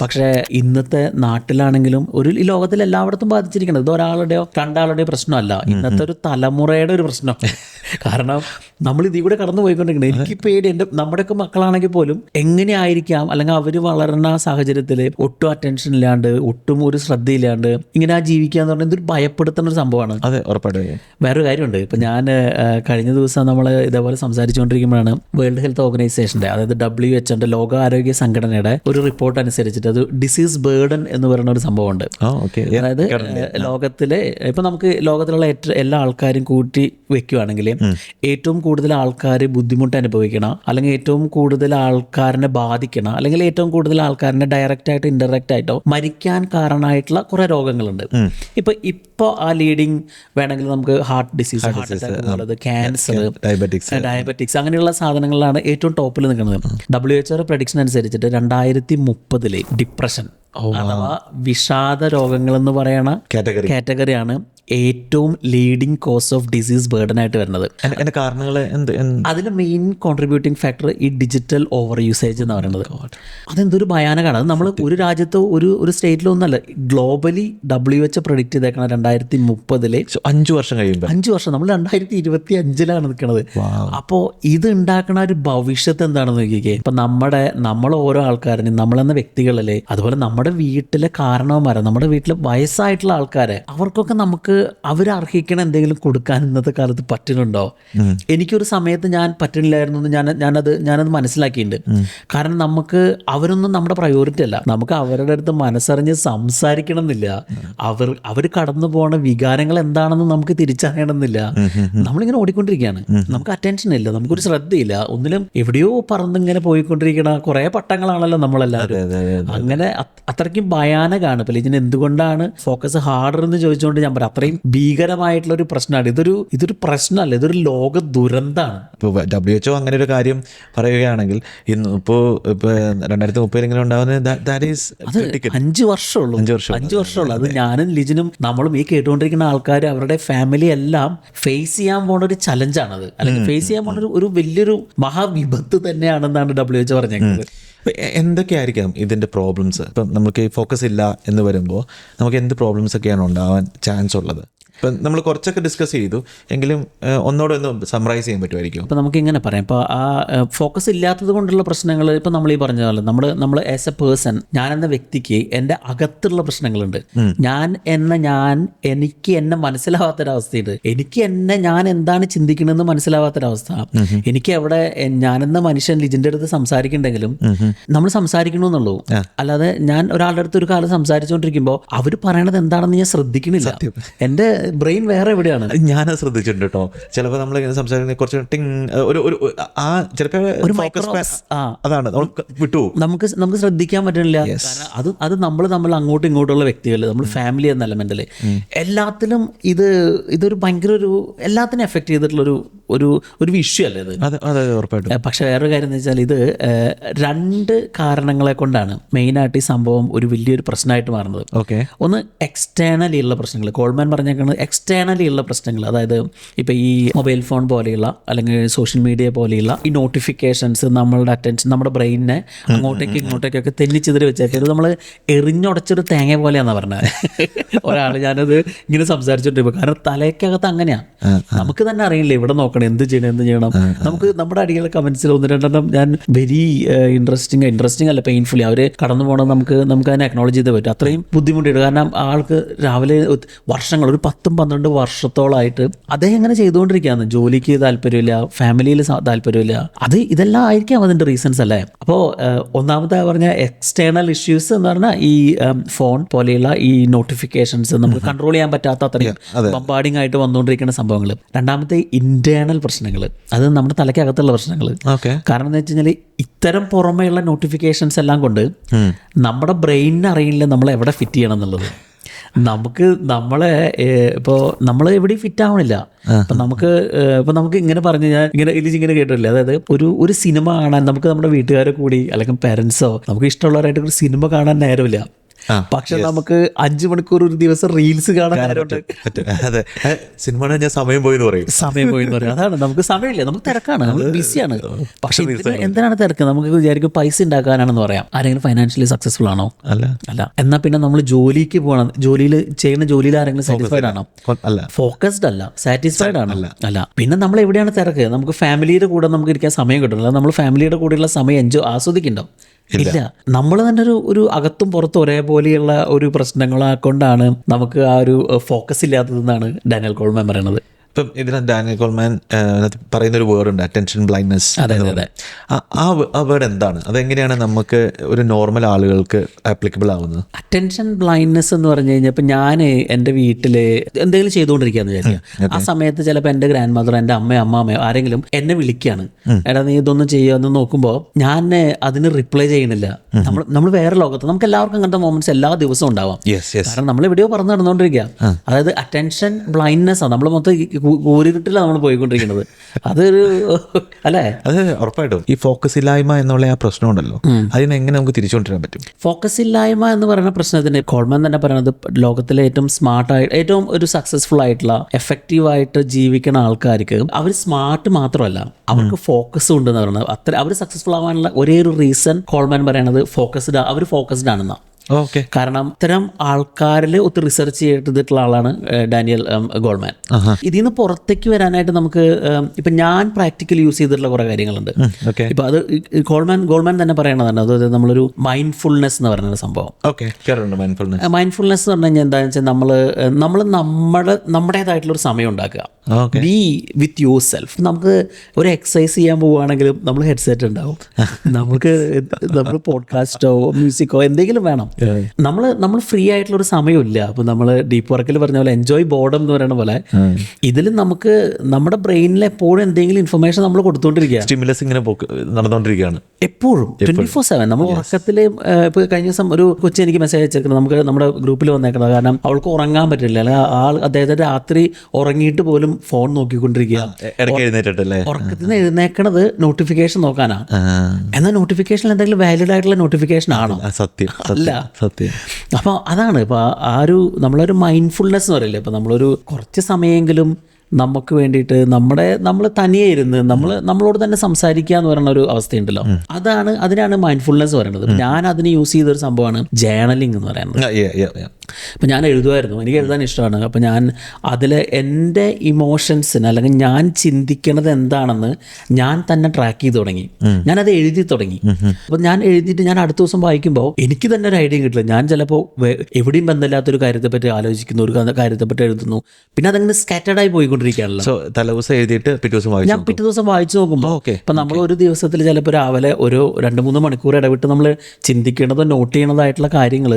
പക്ഷേ ഇന്നത്തെ നാട്ടിലാണെങ്കിലും ഒരു ഈ ലോകത്തിൽ എല്ലായിടത്തും ബാധിച്ചിരിക്കുന്നത് ഇത് ഒരാളുടെയോ രണ്ടാളുടെയോ പ്രശ്നമല്ല. ഇന്നത്തെ ഒരു തലമുറയുടെ ഒരു പ്രശ്നം. കാരണം നമ്മൾ ഇതിൽ കൂടെ കടന്നു പോയിക്കൊണ്ടിരിക്കുന്നത് എനിക്ക് പേടി എന്റെ നമ്മുടെയൊക്കെ മക്കളാണെങ്കിൽ പോലും എങ്ങനെയായിരിക്കാം അല്ലെങ്കിൽ അവർ വളരുന്ന സാഹചര്യത്തിൽ ഒട്ടും അറ്റൻഷൻ ഇല്ലാണ്ട് ഒട്ടും ഒരു ശ്രദ്ധയില്ലാണ്ട് ഇങ്ങനെ ആ ജീവിക്കുക എന്ന് പറഞ്ഞാൽ ഇതൊരു ഭയപ്പെടുത്തുന്ന ഒരു സംഭവമാണ്. അതെ ഉറപ്പായിട്ടും. വേറൊരു കാര്യമുണ്ട്. ഇപ്പം ഞാൻ കഴിഞ്ഞ ദിവസം നമ്മൾ ഇതേപോലെ സംസാരിച്ചുകൊണ്ടിരിക്കുമ്പോഴാണ് വേൾഡ് ഹെൽത്ത് ഓർഗനൈസേഷന്റെ അതായത് ഡബ്ല്യു എച്ച് എന്റെ ലോകാരോഗ്യ സംഘടനയുടെ ഒരു റിപ്പോർട്ട് അനുസരിച്ചിട്ട് അത് ഡിസീസ് ബേർഡൻ എന്ന് പറയുന്ന ഒരു സംഭവമുണ്ട്. അതായത് ലോകത്തിലെ ഇപ്പം നമുക്ക് ലോകത്തിലുള്ള ഏറ്റവും എല്ലാ ആൾക്കാരും കൂട്ടി വെക്കുകയാണെങ്കിൽ ഏറ്റവും കൂടുതൽ ആൾക്കാർ ബുദ്ധിമുട്ട് അനുഭവിക്കണം അല്ലെങ്കിൽ ഏറ്റവും കൂടുതൽ ആൾക്കാരനെ ബാധിക്കണം അല്ലെങ്കിൽ ഏറ്റവും കൂടുതൽ ആൾക്കാരനെ ഡയറക്റ്റ് ആയിട്ട് ഇൻഡയറക്റ്റ് ആയിട്ടോ മരിക്കാൻ കാരണമായിട്ടുള്ള കുറേ രോഗങ്ങളുണ്ട്. ഇപ്പൊ ഇപ്പൊ ആ ലീഡിങ് വേണമെങ്കിൽ നമുക്ക് heart disease heart attack cancer diabetics diabetics അങ്ങനെയുള്ള സാധനങ്ങളാണ് ഏറ്റവും ടോപ്പിൽ നിൽക്കുന്നത്. ഡബ്ല്യു എച്ച് ഒ പ്രഡിക്ഷൻ അനുസരിച്ചിട്ട് രണ്ടായിരത്തി മുപ്പതിലെ ഡിപ്രഷൻ അഥവാ വിഷാദ രോഗങ്ങൾ എന്ന് പറയണ കാറ്റഗറി കാറ്റഗറിയാണ് ഏറ്റവും leading cause of disease burden ആയിട്ട് വരുന്നത്. കാരണങ്ങൾ എന്ത് അതിന് മെയിൻ കോൺട്രിബ്യൂട്ടിംഗ് ഫാക്ടർ ഈ ഡിജിറ്റൽ ഓവർ യൂസേജ് എന്ന് പറയുന്നത്. അതെന്തൊരു ഭയാനകമാണ്. അത് നമ്മൾ ഒരു രാജ്യത്തോ ഒരു ഒരു സ്റ്റേറ്റിലോ ഒന്നല്ല ഗ്ലോബലി ഡബ്ല്യു എച്ച് പ്രൊഡിക്റ്റ് ചെയ്തേക്കണം രണ്ടായിരത്തി മുപ്പതിലെ അഞ്ച് അഞ്ചു വർഷം കഴിയുമ്പോൾ അഞ്ച് വർഷം നമ്മൾ രണ്ടായിരത്തി ഇരുപത്തി അഞ്ചിലാണ് നിൽക്കുന്നത് അപ്പോൾ ഇത് ഉണ്ടാക്കുന്ന ഒരു ഭവിഷ്യത്ത് എന്താണെന്ന് നോക്കിക്കേ. ഇപ്പൊ നമ്മുടെ നമ്മൾ ഓരോ ആൾക്കാരനും നമ്മളെന്ന വ്യക്തികളല്ലേ അതുപോലെ നമ്മുടെ വീട്ടിലെ കാരണവന്മാരെ നമ്മുടെ വീട്ടിലെ വയസ്സായിട്ടുള്ള ആൾക്കാരെ അവർക്കൊക്കെ നമുക്ക് അവർ അർഹിക്കണ എന്തെങ്കിലും കൊടുക്കാൻ ഇന്നത്തെ കാലത്ത് പറ്റുന്നുണ്ടോ എനിക്കൊരു സമയത്ത് ഞാൻ പറ്റുന്നില്ലായിരുന്നു എന്ന് ഞാൻ ഞാനത് ഞാനത് മനസ്സിലാക്കിയിട്ടുണ്ട്. കാരണം നമുക്ക് അവരൊന്നും നമ്മുടെ പ്രയോറിറ്റി അല്ല. നമുക്ക് അവരുടെ അടുത്ത് മനസ്സറിഞ്ഞ് സംസാരിക്കണം എന്നില്ല അവർ അവർ കടന്നു പോണ വികാരങ്ങൾ എന്താണെന്ന് നമുക്ക് തിരിച്ചറിയണമെന്നില്ല. നമ്മളിങ്ങനെ ഓടിക്കൊണ്ടിരിക്കുകയാണ്. നമുക്ക് അറ്റൻഷൻ ഇല്ല. നമുക്കൊരു ശ്രദ്ധയില്ല. ഒന്നിലും എവിടെയോ പറന്നിങ്ങനെ പോയിക്കൊണ്ടിരിക്കണ കുറേ പട്ടങ്ങളാണല്ലോ നമ്മളെല്ലാവരും. അങ്ങനെ അത്- അത്രയ്ക്കും ഭയാനകാണ്. പിന്നെ ഇതിന് എന്തുകൊണ്ടാണ് ഫോക്കസ് ഹാർഡർ എന്ന് ചോദിച്ചുകൊണ്ട് ഞാൻ പറയാം അത്രയും ഭീകരമായിട്ടുള്ള ഒരു പ്രശ്നമാണ്. ഇതൊരു ഇതൊരു പ്രശ്നമല്ല. ഇതൊരു ലോക ദുരന്തമാണ് ഇപ്പോൾ ഡബ്ല്യു എച്ച്ഒ അങ്ങനെ ഒരു കാര്യം പറയുകയാണെങ്കിൽ ഇന്ന് ഇപ്പോൾ ഇപ്പോൾ രണ്ടായിരത്തി മുപ്പതിലെങ്കിലും ഉണ്ടാവുന്ന അഞ്ച് വർഷമുള്ളൂ. അഞ്ച് വർഷം അഞ്ച് വർഷമുള്ളൂ. അത് ഞാനും ലിജിനും നമ്മളും ഈ കേട്ടുകൊണ്ടിരിക്കുന്ന ആൾക്കാർ അവരുടെ ഫാമിലി എല്ലാം ഫേസ് ചെയ്യാൻ പോണ ഒരു ചലഞ്ചാണത് അല്ലെങ്കിൽ ഫേസ് ചെയ്യാൻ പോണ ഒരു ഒരു വലിയൊരു മഹാവിപത്ത് തന്നെയാണെന്നാണ് ഡബ്ല്യു എച്ച് പറഞ്ഞേക്കുന്നത്. എന്തൊക്കെയായിരിക്കാം ഇതിന്റെ പ്രോബ്ലംസ് ഇപ്പം നമുക്ക് ഫോക്കസ് ഇല്ല എന്ന് വരുമ്പോൾ നമുക്ക് എന്ത് പ്രോബ്ലംസ് ഒക്കെയാണ് ഉണ്ടാവാൻ ചാൻസ് ഉള്ളത്? ഇപ്പം നമ്മൾ കുറച്ചൊക്കെ ഡിസ്കസ് ചെയ്തു. എങ്കിലും ഒന്നോടെ ഒന്ന് സമറൈസ് ചെയ്യാൻ പറ്റുമായിരിക്കും. ഇപ്പം നമുക്ക് ഇങ്ങനെ പറയാം. ഇപ്പോൾ ആ ഫോക്കസ് ഇല്ലാത്തത് കൊണ്ടുള്ള പ്രശ്നങ്ങൾ ഇപ്പം നമ്മൾ ഈ പറഞ്ഞ പോലെ നമ്മൾ നമ്മൾ ആസ് എ പേഴ്സൺ ഞാൻ എന്ന വ്യക്തിക്ക് എന്റെ അകത്തുള്ള പ്രശ്നങ്ങളുണ്ട്. ഞാൻ എന്ന ഞാൻ എനിക്ക് എന്നെ മനസ്സിലാവാത്തൊരവസ്ഥയുണ്ട്. എനിക്ക് എന്നെ ഞാൻ എന്താണ് ചിന്തിക്കണമെന്ന് മനസ്സിലാവാത്തൊരവസ്ഥ. എനിക്ക് അവിടെ ഞാൻ ഞാനെന്ന മനുഷ്യൻ ലിജിന്റെ അടുത്ത് സംസാരിക്കണ്ടെങ്കിലും നമ്മൾ സംസാരിക്കണമെന്നുള്ളൂ അല്ലാതെ ഞാൻ ഒരാളുടെ അടുത്ത് ഒരു കാലം സംസാരിച്ചുകൊണ്ടിരിക്കുമ്പോൾ അവർ പറയണത് എന്താണെന്ന് ഞാൻ ശ്രദ്ധിക്കണില്ല. എന്റെ ബ്രെയിൻ വേറെ എവിടെയാണ്? ഞാൻ അത് ശ്രദ്ധിച്ചിട്ടുണ്ട് കേട്ടോ ചിലപ്പോൾ നമ്മൾ ഇങ്ങനെ സംസാരിക്കുന്ന കുറച്ച് ടിങ് ഒരു ഒരു ആ ചിലപ്പോൾ ഫോക്കസ് അതാണ് വിട്ടു നമുക്ക് നമുക്ക് ശ്രദ്ധിക്കാൻ പറ്റുന്നില്ല അത് അത് നമ്മൾ നമ്മൾ അങ്ങോട്ടും ഇങ്ങോട്ടുള്ള വ്യക്തികൾ നമ്മൾ ഫാമിലി എന്ന എലമെന്റിൽ എല്ലാത്തിലും ഇത് ഇതൊരു ഭയങ്കര ഒരു എല്ലാത്തിനും എഫക്ട് ചെയ്തിട്ടുള്ള ഒരു ഒരു വിഷയം അല്ലേ ഇത്? അതെ അതെ അതെ, ഉറപ്പായിട്ടും. പക്ഷേ വേറൊരു കാര്യം എന്ന് വെച്ചാൽ ഇത് രണ്ട് കാരണങ്ങളെ കൊണ്ടാണ് മെയിനായിട്ട് ഈ സംഭവം ഒരു വലിയൊരു പ്രശ്നമായിട്ട് മാറുന്നത്. ഓക്കെ ഒന്ന് എക്സ്റ്റേണലി ഉള്ള പ്രശ്നങ്ങൾ. കോൾമാൻ പറഞ്ഞേക്കുന്നത് എക്സ്റ്റേണലി ഉള്ള പ്രശ്നങ്ങൾ. അതായത് ഇപ്പോൾ ഈ മൊബൈൽ ഫോൺ പോലെയുള്ള അല്ലെങ്കിൽ സോഷ്യൽ മീഡിയ പോലെയുള്ള ഈ നോട്ടിഫിക്കേഷൻസ് നമ്മളുടെ അറ്റൻഷൻ നമ്മുടെ ബ്രെയിനിനെ അങ്ങോട്ടേക്ക് ഇങ്ങോട്ടേക്കൊക്കെ തെന്നിച്ചെതിരെ വെച്ചേക്കരുത് നമ്മൾ എറിഞ്ഞുടച്ചൊരു തേങ്ങ പോലെയാണെന്ന് പറഞ്ഞത് ഒരാൾ ഞാനത് ഇങ്ങനെ സംസാരിച്ചോണ്ടിരിക്കും കാരണം തലയ്ക്കകത്ത് അങ്ങനെയാണ് നമുക്ക് തന്നെ അറിയില്ല ഇവിടെ നോക്കണം എന്ത് ചെയ്യണം എന്ത് ചെയ്യണം. നമുക്ക് നമ്മുടെ അടിയിലെ കമൻസിൽ ഒന്ന് രണ്ടെണ്ണം ഞാൻ വെരി ഇൻട്രസ്റ്റിംഗ് ഇൻട്രസ്റ്റിംഗ് അല്ല പെയിൻഫുള്ളി അവർ കടന്നു പോകണം നമുക്ക് നമുക്ക് അതിനെ അക്നോളജ് ചെയ്തേ പറ്റും. അത്രയും ബുദ്ധിമുട്ടിയിട്ട് കാരണം ആൾക്ക് രാവിലെ വർഷങ്ങൾ ഒരു പത്തും പന്ത്രണ്ട് വർഷത്തോളമായിട്ട് അദ്ദേഹം ഇങ്ങനെ ചെയ്തുകൊണ്ടിരിക്കുകയാണ്? ജോലിക്ക് താല്പര്യമില്ല ഫാമിലിയിൽ താല്പര്യമില്ല. അത് ഇതെല്ലാം ആയിരിക്കാം അതിന്റെ റീസൺസ് അല്ലേ? അപ്പോൾ ഒന്നാമത്തെ പറഞ്ഞ എക്സ്റ്റേണൽ ഇഷ്യൂസ് എന്ന് പറഞ്ഞാൽ ഈ ഫോൺ പോലെയുള്ള ഈ നോട്ടിഫിക്കേഷൻസ് നമുക്ക് കൺട്രോൾ ചെയ്യാൻ പറ്റാത്ത അത്രയും ബമ്പാഡിങ് ആയിട്ട് വന്നുകൊണ്ടിരിക്കുന്ന സംഭവങ്ങൾ. രണ്ടാമത്തെ ഇന്റേണൽ പ്രശ്നങ്ങൾ. അത് നമ്മുടെ തലയ്ക്കകത്തുള്ള പ്രശ്നങ്ങൾ. കാരണം എന്ന് വെച്ച് കഴിഞ്ഞാൽ ഇത്തരം പുറമെയുള്ള നോട്ടിഫിക്കേഷൻസ് എല്ലാം കൊണ്ട് നമ്മുടെ ബ്രെയിനിന് അറിയില്ല നമ്മൾ എവിടെ ഫിറ്റ് ചെയ്യണം എന്നുള്ളത്. നമുക്ക് നമ്മളെ ഇപ്പോ നമ്മൾ എവിടെയും ഫിറ്റ് ആവണില്ല. അപ്പൊ നമുക്ക് ഇപ്പം നമുക്ക് ഇങ്ങനെ പറഞ്ഞു ഞാൻ ഇങ്ങനെ ഇലിജ് ഇങ്ങനെ കേട്ടിട്ടില്ല? അതായത് ഒരു ഒരു സിനിമ കാണാൻ നമുക്ക് നമ്മുടെ വീട്ടുകാരെ കൂടി അല്ലെങ്കിൽ പാരൻസോ നമുക്ക് ഇഷ്ടമുള്ളവരായിട്ട് ഒരു സിനിമ കാണാൻ നേരമില്ല. പക്ഷെ നമുക്ക് അഞ്ചു മണിക്കൂർ ഒരു ദിവസം റീൽസ് കാണാൻ അതെ. സിനിമ ഞാൻ സമയം പോയി എന്ന് പറയും. സമയം പോയി എന്ന് പറയും. അതാണ് നമുക്ക് സമയമില്ല. നമുക്ക് തിരക്കാണ്. നമ്മൾ ബിസിയാണ് പക്ഷെ എന്തിനാണ് തിരക്ക്? നമുക്ക് വിചാരിക്കും പൈസ ഉണ്ടാക്കാനാണെന്ന് പറയാം. ആരെങ്കിലും ഫൈനാൻഷ്യലി സക്സസ്ഫുൾ ആണോ? അല്ല. അല്ല. എന്നാ പിന്നെ നമ്മൾ ജോലിക്ക് പോകണം. ജോലിയിൽ ചെയ്യുന്ന ജോലിയിൽ ആരെങ്കിലും സാറ്റിസ്ഫൈഡ് ആണോ? അല്ല. ഫോക്കസ്ഡ് അല്ല. സാറ്റിസ്ഫൈഡ് ആണ്. അല്ല. പിന്നെ നമ്മൾ എവിടെയാണ് തിരക്ക്? നമുക്ക് ഫാമിലിയുടെ കൂടെ നമുക്ക് ഇരിക്കാൻ സമയം കിട്ടുന്നില്ല നമ്മൾ ഫാമിലിയുടെ കൂടെയുള്ള സമയം എൻജോയ് ആസ്വദിക്കണ്ടോ? ഇല്ല. നമ്മൾ തന്നെ ഒരു ഒരു അകത്തും പുറത്തും ഒരേപോലെയുള്ള ഒരു പ്രശ്നങ്ങളെ കൊണ്ടാണ് നമുക്ക് ആ ഒരു ഫോക്കസ് ഇല്ലാത്തതെന്നാണ് ഡാനിയൽ കോൾമാൻ പറയുന്നത് ഇപ്പം ഇതിനകത്ത് ഡാനിയൽ കോൾമാൻ പറയുന്ന ഒരു വേർഡ് ഉണ്ട് അറ്റൻഷൻ ബ്ലൈൻഡ്നെസ് അതെ, അതെ. ആ ആ വേർഡ് എന്താണ്? അതെങ്ങനെയാണ് നമുക്ക് ഒരു നോർമൽ ആളുകൾക്ക് ആപ്ലിക്കബിൾ ആവുന്നത്? അറ്റൻഷൻ ബ്ലൈൻഡ്നെസ് എന്ന് പറഞ്ഞു കഴിഞ്ഞാൽ ഇപ്പം ഞാൻ എന്റെ വീട്ടിൽ എന്തെങ്കിലും ചെയ്തുകൊണ്ടിരിക്കുകയെന്ന് വിചാരിക്കുക ആ സമയത്ത് ചിലപ്പോൾ എന്റെ ഗ്രാൻഡ് മദർ എന്റെ അമ്മയോ അമ്മാമ്മയോ ആരെങ്കിലും എന്നെ വിളിക്കുകയാണ് എടാ നീ ഇതൊന്നും ചെയ്യുമെന്ന് നോക്കുമ്പോൾ ഞാൻ അതിന് റിപ്ലൈ ചെയ്യണില്ല നമ്മൾ നമ്മൾ വേറെ ലോകത്ത് നമുക്ക് എല്ലാവർക്കും അങ്ങനത്തെ മൊമെന്റ്സ് എല്ലാ ദിവസവും ഉണ്ടാവാം. കാരണം നമ്മൾ എവിടെയോ പറഞ്ഞു നടന്നുകൊണ്ടിരിക്കുക. അതായത് അറ്റൻഷൻ ബ്ലൈൻഡ്നെസ് ആണ് നമ്മൾ മൊത്തം കൂരിരുട്ടിലാണ് നമ്മൾ പോയിക്കൊണ്ടിരിക്കുന്നത്. അതൊരു അല്ലേ? അത് ഉറപ്പായിട്ടും. ഈ ഫോക്കസ് ഇല്ലായ്മ എന്നുള്ള ആ പ്രശ്നമുണ്ടല്ലോ. അതിനെ എങ്ങനെ നമുക്ക് തിരിച്ചുകൊണ്ടിരാൻ പറ്റും? ഫോക്കസ് ഇല്ലായ്മ എന്ന് പറയുന്ന പ്രശ്നത്തിന് കോൾമാൻ തന്നെ പറയുന്നത് ലോകത്തിലെ ഏറ്റവും സ്മാർട്ടായി ഏറ്റവും ഒരു സക്സസ്ഫുൾ ആയിട്ടുള്ള എഫക്റ്റീവ് ആയിട്ട് ജീവിക്കുന്ന ആൾക്കാർക്ക് അവർ സ്മാർട്ട് മാത്രമല്ല. അവർക്ക് ഫോക്കസ് ഉണ്ടെന്ന് പറയുന്നത്. അത്ര അവർ സക്സസ്ഫുൾ ആവാനുള്ള ഒരേ ഒരു റീസൺ കോൾമാൻ പറയുന്നത് ഫോക്കസ്ഡ് അവർ ഫോക്കസ്ഡ് ആണെന്നാണ് ഓക്കെ. കാരണം ഇത്തരം ആൾക്കാരിൽ ഒത്തിരി റിസർച്ച് ചെയ്തിട്ടുള്ള ആളാണ് ഡാനിയൽ ഗോൾമാൻ ഇതിൽ നിന്ന് പുറത്തേക്ക് വരാനായിട്ട് നമുക്ക് ഇപ്പൊ ഞാൻ പ്രാക്ടിക്കലി യൂസ് ചെയ്തിട്ടുള്ള കുറെ കാര്യങ്ങളുണ്ട്. ഇപ്പൊ അത് ഗോൾമാൻ ഗോൾമാൻ തന്നെ പറയണതാണ്. അതായത് നമ്മളൊരു മൈൻഡ്ഫുൾനെസ് എന്ന് പറയുന്ന സംഭവം. മൈൻഡ്ഫുൾനെസ് എന്ന് പറഞ്ഞു കഴിഞ്ഞാൽ എന്താണെന്ന് വെച്ചാൽ നമ്മൾ നമ്മൾ നമ്മുടെ നമ്മുടേതായിട്ടുള്ള ഒരു സമയം ഉണ്ടാക്കുക. ബി വിത്ത് യുവർ സെൽഫ് നമുക്ക് ഒരു എക്സസൈസ് ചെയ്യാൻ പോവുകയാണെങ്കിലും നമ്മൾ ഹെഡ്സെറ്റ് ഉണ്ടാവും. നമുക്ക് നമ്മൾ പോഡ്കാസ്റ്റോ മ്യൂസിക്കോ എന്തെങ്കിലും വേണം. നമ്മൾ നമ്മൾ ഫ്രീ ആയിട്ടുള്ള ഒരു സമയമില്ല. അപ്പോൾ നമ്മൾ ഡീപ്പ് വർക്കിൽ പറഞ്ഞ പോലെ എൻജോയ് ബോർഡം എന്ന് പറയുന്ന പോലെ ഇതിൽ നമുക്ക് നമ്മുടെ ബ്രെയിനിൽ എപ്പോഴും എന്തെങ്കിലും ഇൻഫർമേഷൻ നമ്മൾ കൊടുത്തുകൊണ്ടിരിക്കുക സ്റ്റിമുലസ് ഇങ്ങനെ നടന്നുകൊണ്ടിരിക്കുകയാണ് എപ്പോഴും. ട്വന്റി ഫോർ സെവൻ നമ്മൾ ഉറക്കത്തിൽ ഇപ്പോൾ കഴിഞ്ഞ ദിവസം ഒരു കൊച്ചി എനിക്ക് മെസ്സേജ് അയച്ചിരിക്കുന്നത് നമുക്ക് നമ്മുടെ ഗ്രൂപ്പിൽ വന്നേക്കുന്നത് കാരണം അവൾക്ക് ഉറങ്ങാൻ പറ്റില്ല. അല്ലെങ്കിൽ ആൾ അദ്ദേഹത്തെ രാത്രി ഉറങ്ങിയിട്ട് പോലും ഫോൺ നോക്കിക്കൊണ്ടിരിക്കുക ഉറക്കത്തിൽ നിന്ന് എഴുന്നേക്കണത് നോട്ടിഫിക്കേഷൻ നോക്കാനാണ് എന്നാ എന്നാൽ നോട്ടിഫിക്കേഷൻ എന്തെങ്കിലും വാലിഡ് ആയിട്ടുള്ള നോട്ടിഫിക്കേഷൻ ആണോ? സത്യം. അല്ല. സത്യം. അപ്പോൾ അതാണ്. ഇപ്പോൾ ആ ഒരു നമ്മളൊരു മൈൻഡ്ഫുൾനെസ് എന്ന് പറയില്ലേ? ഇപ്പോൾ നമ്മളൊരു കുറച്ച് സമയമെങ്കിലും നമുക്ക് വേണ്ടിയിട്ട് നമ്മുടെ നമ്മൾ തനിയെ ഇരുന്ന് നമ്മൾ നമ്മളോട് തന്നെ സംസാരിക്കുക എന്ന് പറയുന്ന ഒരു അവസ്ഥയുണ്ടല്ലോ. അതാണ് അതിനാണ് മൈൻഡ്ഫുൾനെസ് പറയുന്നത്. ഞാൻ അതിന് യൂസ് ചെയ്തൊരു സംഭവമാണ് ജേണലിംഗ് എന്ന് പറയുന്നത്. അപ്പം ഞാൻ എഴുതുമായിരുന്നു. എനിക്ക് എഴുതാൻ ഇഷ്ടമാണ്. അപ്പം ഞാൻ അതിൽ എന്റെ ഇമോഷൻസിന് അല്ലെങ്കിൽ ഞാൻ ചിന്തിക്കണത് എന്താണെന്ന് ഞാൻ തന്നെ ട്രാക്ക് ചെയ്ത് തുടങ്ങി. ഞാനത് എഴുതി തുടങ്ങി. അപ്പം ഞാൻ എഴുതിയിട്ട് ഞാൻ അടുത്ത ദിവസം വായിക്കുമ്പോൾ എനിക്ക് തന്നെ ഒരു ഐഡിയ കിട്ടില്ല. ഞാൻ ചിലപ്പോൾ എവിടെയും ബന്ധമില്ലാത്തൊരു കാര്യത്തെപ്പറ്റി ആലോചിക്കുന്നു ഒരു കാര്യത്തെപ്പറ്റി എഴുതുന്നു. പിന്നെ അതങ്ങനെ സ്കാറ്റേഡായി പോയിക്കൊണ്ടിരിക്കുകയാണല്ലോ. സോ തലേദിവസം എഴുതിയിട്ട് പിറ്റേ ദിവസം വായിച്ചു ഞാൻ പിറ്റേ ദിവസം വായിച്ചു നോക്കുമ്പോൾ ഓക്കെ. ഇപ്പം നമ്മൾ ഒരു ദിവസത്തിൽ ചിലപ്പോൾ രാവിലെ ഒരു രണ്ട് മൂന്ന് മണിക്കൂർ ഇടവിട്ട് നമ്മൾ ചിന്തിക്കേണ്ടതോ നോട്ട് ചെയ്യണതായിട്ടുള്ള കാര്യങ്ങൾ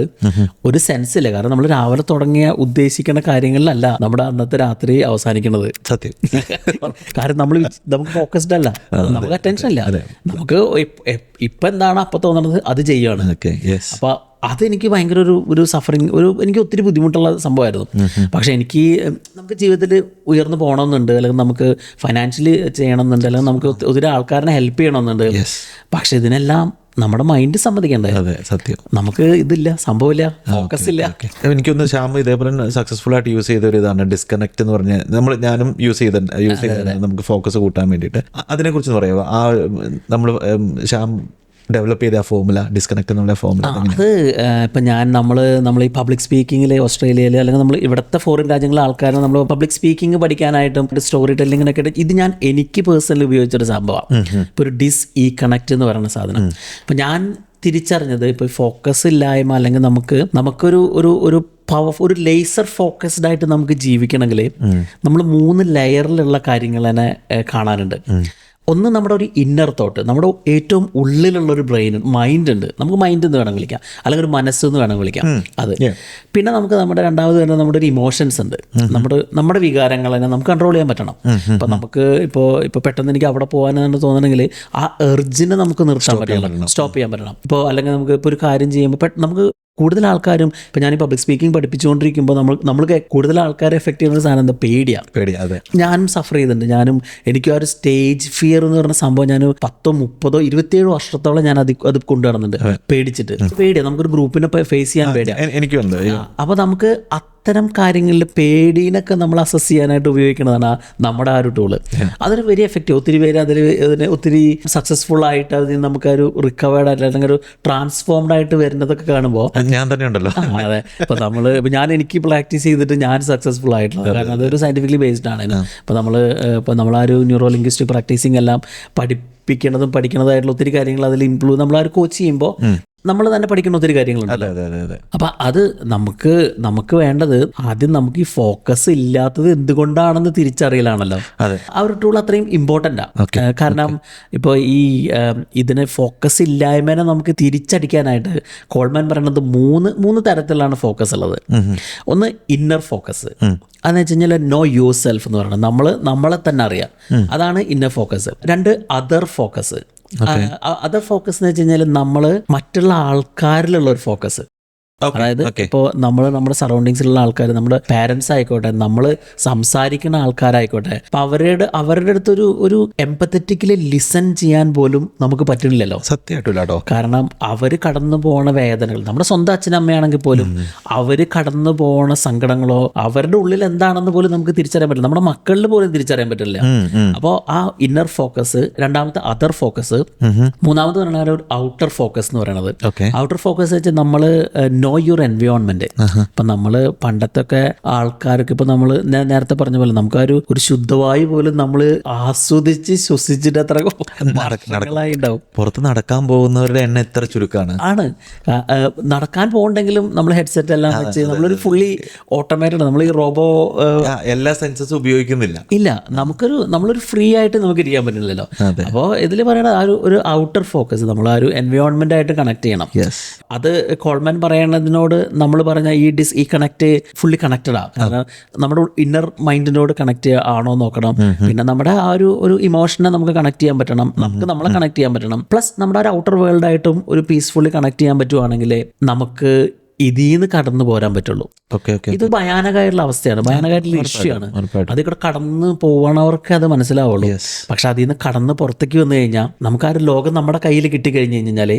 ഒരു സെൻസില്ല കാരണം നമ്മൾ രാവിലെ തുടങ്ങിയ ഉദ്ദേശിക്കുന്ന കാര്യങ്ങളിലല്ല നമ്മുടെ അന്നത്തെ രാത്രി അവസാനിക്കുന്നത്. സത്യം. കാരണം നമ്മൾ നമുക്ക് ഫോക്കസ്ഡ് അല്ല. നമുക്ക് അറ്റൻഷൻ അല്ല നമുക്ക് ഇപ്പ- എന്താണ് അപ്പം തോന്നുന്നത്? അത് ചെയ്യുകയാണ് അപ്പൊ അപ്പോൾ അതെനിക്ക് ഭയങ്കര ഒരു ഒരു സഫറിങ് ഒരു എനിക്ക് ഒത്തിരി ബുദ്ധിമുട്ടുള്ള സംഭവമായിരുന്നു. പക്ഷെ എനിക്ക് നമുക്ക് ജീവിതത്തിൽ ഉയർന്നു പോകണമെന്നുണ്ട്. അല്ലെങ്കിൽ നമുക്ക് ഫൈനാൻഷ്യലി ചെയ്യണമെന്നുണ്ട്. അല്ലെങ്കിൽ നമുക്ക് ഒത്തി- ഒത്തിരി ആൾക്കാരനെ ഹെൽപ്പ് ചെയ്യണമെന്നുണ്ട്. പക്ഷെ ഇതിനെല്ലാം നമ്മുടെ മൈൻഡ് സമ്മതിക്കണ്ടേ? അതെ സത്യം. നമുക്ക് ഇതില്ല സംഭവമില്ല ഫോക്കസ് ഇല്ല. എനിക്കൊന്ന് ശ്യാം ഇതേപോലെ സക്സസ്ഫുൾ ആയിട്ട് യൂസ് ചെയ്ത ഒരു ഇതാണ് ഡിസ്കണക്ട് എന്ന് പറഞ്ഞ. നമ്മൾ ഞാനും യൂസ് ചെയ്ത യൂസ് ചെയ്ത നമുക്ക് ഫോക്കസ് കൂട്ടാൻ വേണ്ടിയിട്ട്. അതിനെക്കുറിച്ച് പറയാമോ? ആ നമ്മൾ ശ്യാം ഡെവലപ്പ് ചെയ്ത ഫോർമുല ഡിസ്കണക്ട് എന്നുള്ള ഫോർമുല അത് ഇപ്പം ഞാൻ നമ്മൾ നമ്മൾ ഈ പബ്ലിക് സ്പീക്കിങ്ങിൽ ഓസ്ട്രേലിയയിൽ അല്ലെങ്കിൽ നമ്മൾ ഇവിടുത്തെ ഫോറിൻ രാജ്യങ്ങളിലെ ആൾക്കാരെ നമ്മൾ പബ്ലിക് സ്പീക്കിംഗ് പഠിക്കാനായിട്ടും സ്റ്റോറി ടെല്ലിങ്ങിനൊക്കെ ആയിട്ട് ഇത് ഞാൻ എനിക്ക് പേഴ്സണലി ഉപയോഗിച്ചൊരു സംഭവമാണ് ഇപ്പോൾ ഒരു ഡിസ് ഇ കണക്ട് എന്ന് പറയുന്ന സാധനം. അപ്പം ഞാൻ തിരിച്ചറിഞ്ഞത് ഇപ്പോൾ ഫോക്കസ് ഇല്ലായ്മ അല്ലെങ്കിൽ നമുക്ക് നമുക്കൊരു ഒരു ഒരു പവർ ഒരു ലേസർ ഫോക്കസ്ഡ് ആയിട്ട് നമുക്ക് ജീവിക്കണമെങ്കിൽ നമ്മൾ മൂന്ന് ലെയറിലുള്ള കാര്യങ്ങൾ തന്നെ കാണാനുണ്ട്. ഒന്ന് നമ്മുടെ ഒരു ഇന്നർ തോട്ട് നമ്മുടെ ഏറ്റവും ഉള്ളിലുള്ള ഒരു ബ്രെയിൻ മൈൻഡ് ഉണ്ട്. നമുക്ക് മൈൻഡ് എന്ന് വേണം വിളിക്കാം. അല്ലെങ്കിൽ ഒരു മനസ്സെന്ന് വേണം വിളിക്കാം. അത്. പിന്നെ നമുക്ക് നമ്മുടെ രണ്ടാമത് വരുന്നത് നമ്മുടെ ഒരു ഇമോഷൻസ് ഉണ്ട്. നമ്മുടെ നമ്മുടെ വികാരങ്ങളെ നമുക്ക് കൺട്രോൾ ചെയ്യാൻ പറ്റണം. ഇപ്പം നമുക്ക് ഇപ്പോൾ ഇപ്പോൾ പെട്ടെന്ന് എനിക്ക് അവിടെ പോകാനാണ് തോന്നണമെങ്കിൽ ആ എർജിനെ നമുക്ക് നിർത്താൻ പറ്റണം. സ്റ്റോപ്പ് ചെയ്യാൻ പറ്റണം. ഇപ്പോൾ അല്ലെങ്കിൽ നമുക്ക് ഇപ്പോൾ ഒരു കാര്യം ചെയ്യുമ്പോൾ നമുക്ക് കൂടുതൽ ആൾക്കാരും ഇപ്പം ഞാൻ പബ്ലിക് സ്പീക്കിംഗ് പഠിപ്പിച്ചുകൊണ്ടിരിക്കുമ്പോൾ നമ്മൾ നമ്മൾ കൂടുതൽ ആൾക്കാരെ എഫക്റ്റ് ചെയ്യുന്ന സാധനം എന്താ പേടിയാണ് പേടിയാണ് അതെ. ഞാനും സഫർ ചെയ്തിട്ടുണ്ട് ഞാനും എനിക്ക് ആ ഒരു സ്റ്റേജ് ഫിയർ എന്ന് പറഞ്ഞ സംഭവം ഞാൻ പത്തോ മുപ്പതോ ഇരുപത്തിയേഴോ വർഷത്തോളം ഞാൻ അത് അത് കൊണ്ടുവന്നിട്ടുണ്ട് പേടിച്ചിട്ട്. പേടിയാണ് നമുക്കൊരു ഗ്രൂപ്പിനെ ഫേസ് ചെയ്യാൻ പേടിയാണ് എനിക്ക് എനിക്കുണ്ട് അപ്പോൾ നമുക്ക് അത്തരം കാര്യങ്ങളിൽ പേടീനൊക്കെ നമ്മൾ അസസ് ചെയ്യാനായിട്ട് ഉപയോഗിക്കുന്നതാണ് നമ്മുടെ ആ ഒരു ടൂൾ അതൊരു വെരി എഫക്റ്റീവ് ഒത്തിരി പേര് അതിൽ അതിന് ഒത്തിരി സക്സസ്ഫുൾ ആയിട്ട് അതിൽ നിന്ന് നമുക്കൊരു റിക്കവേർഡ് ആയിട്ട് അല്ലെങ്കിൽ ഒരു ട്രാൻസ്ഫോംഡ് ആയിട്ട് വരുന്നതൊക്കെ കാണുമ്പോൾ ഞാൻ തന്നെ ഉണ്ടല്ലോ. അതെ. അപ്പോൾ നമ്മൾ ഇപ്പോൾ ഞാൻ എനിക്ക് പ്രാക്ടീസ് ചെയ്തിട്ട് ഞാൻ സക്സസ്ഫുൾ ആയിട്ടുള്ളത്. കാരണം അതൊരു സയന്റിഫിക്കലി ബേസ്ഡ് ആണ്. അപ്പോൾ നമ്മൾ ഇപ്പോൾ നമ്മൾ ആ ഒരു ന്യൂറോ ലിംഗ്വിസ്റ്റിക് പ്രാക്ടീസിങ് എല്ലാം പഠിപ്പിക്കേണ്ടതും പഠിക്കുന്നതായിട്ടുള്ള ഒത്തിരി കാര്യങ്ങൾ അതിൽ ഇംപ്ലൂവ് നമ്മൾ ആ ഒരു കോച്ച് ചെയ്യുമ്പോൾ നമ്മൾ തന്നെ പഠിക്കുന്ന ഒത്തിരി കാര്യങ്ങളുണ്ട്. അപ്പം അത് നമുക്ക് നമുക്ക് വേണ്ടത് ആദ്യം നമുക്ക് ഈ ഫോക്കസ് ഇല്ലാത്തത് എന്തുകൊണ്ടാണെന്ന് തിരിച്ചറിയലാണല്ലോ. ആ ഒരു ടൂൾ അത്രയും ഇമ്പോർട്ടന്റ് ആണ് കാരണം ഇപ്പോൾ ഈ ഇതിനെ ഇതിന് ഫോക്കസ് ഇല്ലായ്മനെ നമുക്ക് തിരിച്ചടിക്കാനായിട്ട് കോൾമാൻ പറയുന്നത് മൂന്ന് മൂന്ന് തരത്തിലാണ് ഫോക്കസ് ഉള്ളത്. ഒന്ന് ഇന്നർ ഫോക്കസ് അതെന്ന് വെച്ച് കഴിഞ്ഞാൽ നോ യൂസ് സെൽഫ് എന്ന് പറയുന്നത് നമ്മൾ നമ്മളെ തന്നെ അറിയാം. അതാണ് ഇന്നർ ഫോക്കസ് രണ്ട് അതർ ഫോക്കസ് അതർ ഫോക്കസ് എന്ന് വെച്ച് കഴിഞ്ഞാൽ നമ്മൾ മറ്റുള്ള ആൾക്കാരിലുള്ള ഒരു ഫോക്കസ് അതായത് ഇപ്പോ ഇപ്പോൾ നമ്മൾ നമ്മുടെ സറൗണ്ടിങ്സിലുള്ള ആൾക്കാർ നമ്മുടെ പാരൻസ് ആയിക്കോട്ടെ നമ്മൾ സംസാരിക്കുന്ന ആൾക്കാരായിക്കോട്ടെ അപ്പം അവരുടെ അവരുടെ അടുത്തൊരു ഒരു എമ്പത്തറ്റിക്കലി ലിസൺ ചെയ്യാൻ പോലും നമുക്ക് പറ്റുന്നില്ലല്ലോ സത്യമായിട്ടില്ലാട്ടോ കാരണം അവർ കടന്നു പോണ വേദനകൾ നമ്മുടെ സ്വന്തം അച്ഛനമ്മയാണെങ്കിൽ പോലും അവർ കടന്നു പോണ സങ്കടങ്ങളോ അവരുടെ ഉള്ളിൽ എന്താണെന്ന് പോലും നമുക്ക് തിരിച്ചറിയാൻ പറ്റില്ല. നമ്മുടെ മക്കളിൽ പോലും തിരിച്ചറിയാൻ പറ്റില്ല അപ്പോ ആ ഇന്നർ ഫോക്കസ് രണ്ടാമത്തെ അതർ ഫോക്കസ് മൂന്നാമത് ഒരു ഔട്ടർ ഫോക്കസ് എന്ന് പറയുന്നത് ഔട്ടർ ഫോക്കസ് വെച്ചാൽ നമ്മൾ നോ യുവർ എൻവയോൺമെന്റ് നമ്മൾ പണ്ടത്തെ പണ്ടത്തൊക്കെ ആൾക്കാർക്ക് ഇപ്പൊ നമ്മൾ നേരത്തെ പറഞ്ഞ പോലെ നമുക്ക് ഒരു ഒരു ശുദ്ധവായു പോലും നമ്മൾ ആസ്വദിച്ച് ശ്വസിച്ചിട്ട് അത്ര ഉണ്ടാവും പുറത്ത് നടക്കാൻ പോകുന്നവരുടെ എണ്ണം എത്ര ചുരുക്കാണ്? ആണ്. നടക്കാൻ പോകണ്ടെങ്കിലും നമ്മൾ ഹെഡ്സെറ്റ് എല്ലാം വെച്ച് നമ്മളൊരു ഫുള്ളി ഓട്ടോമാറ്റഡ് നമ്മൾ ഈ റോബോ എല്ലാ സെൻസസും ഉപയോഗിക്കുന്നില്ല. ഇല്ല. നമുക്കൊരു നമ്മളൊരു ഫ്രീ ആയിട്ട് നമുക്ക് ഇരിക്കാൻ പറ്റില്ലല്ലോ അപ്പോൾ ഇതിൽ പറയുന്നത് ആ ഒരു ഔട്ടർ ഫോക്കസ് നമ്മൾ ആ ഒരു എൻവയോൺമെന്റ് ആയിട്ട് കണക്ട് ചെയ്യണം. അത് കോൾമാൻ പറയണതിനോട് നമ്മൾ പറഞ്ഞ ഈ ഡിസ് ഈ കണക്ട് ഫുള്ളി കണക്റ്റഡ് ആണ് കാരണം നമ്മുടെ ഇന്നർ മൈൻഡിനോട് കണക്ട് ആണോ നോക്കണം. പിന്നെ നമ്മുടെ ആ ഒരു ഒരു ഇമോഷനെ നമുക്ക് കണക്ട് ചെയ്യാൻ പറ്റണം. നമുക്ക് നമ്മളെ കണക്ട് ചെയ്യാൻ പറ്റണം. പ്ലസ് നമ്മുടെ ഒരു ഔട്ടർ വേൾഡ് ആയിട്ടും ഒരു പീസ്ഫുള്ളി കണക്ട് ചെയ്യാൻ പറ്റുവാണെങ്കിൽ നമുക്ക് ഇതിൽ നിന്ന് കടന്നു പോരാൻ പറ്റുള്ളൂ. ഓക്കെ ഓക്കെ ഇത് ഭയാനകമായിട്ടുള്ള അവസ്ഥയാണ്. ഭയാനകമായിട്ടുള്ള ഇഷ്യൂ ആണ് അത് കൂടെ കടന്നു പോകണവർക്ക് അത് മനസ്സിലാവുള്ളൂ. പക്ഷെ അതിൽ നിന്ന് കടന്ന് പുറത്തേക്ക് വന്നു കഴിഞ്ഞാൽ നമുക്ക് ആ ഒരു ലോകം നമ്മുടെ കയ്യിൽ കിട്ടിക്കഴിഞ്ഞു കഴിഞ്ഞാൽ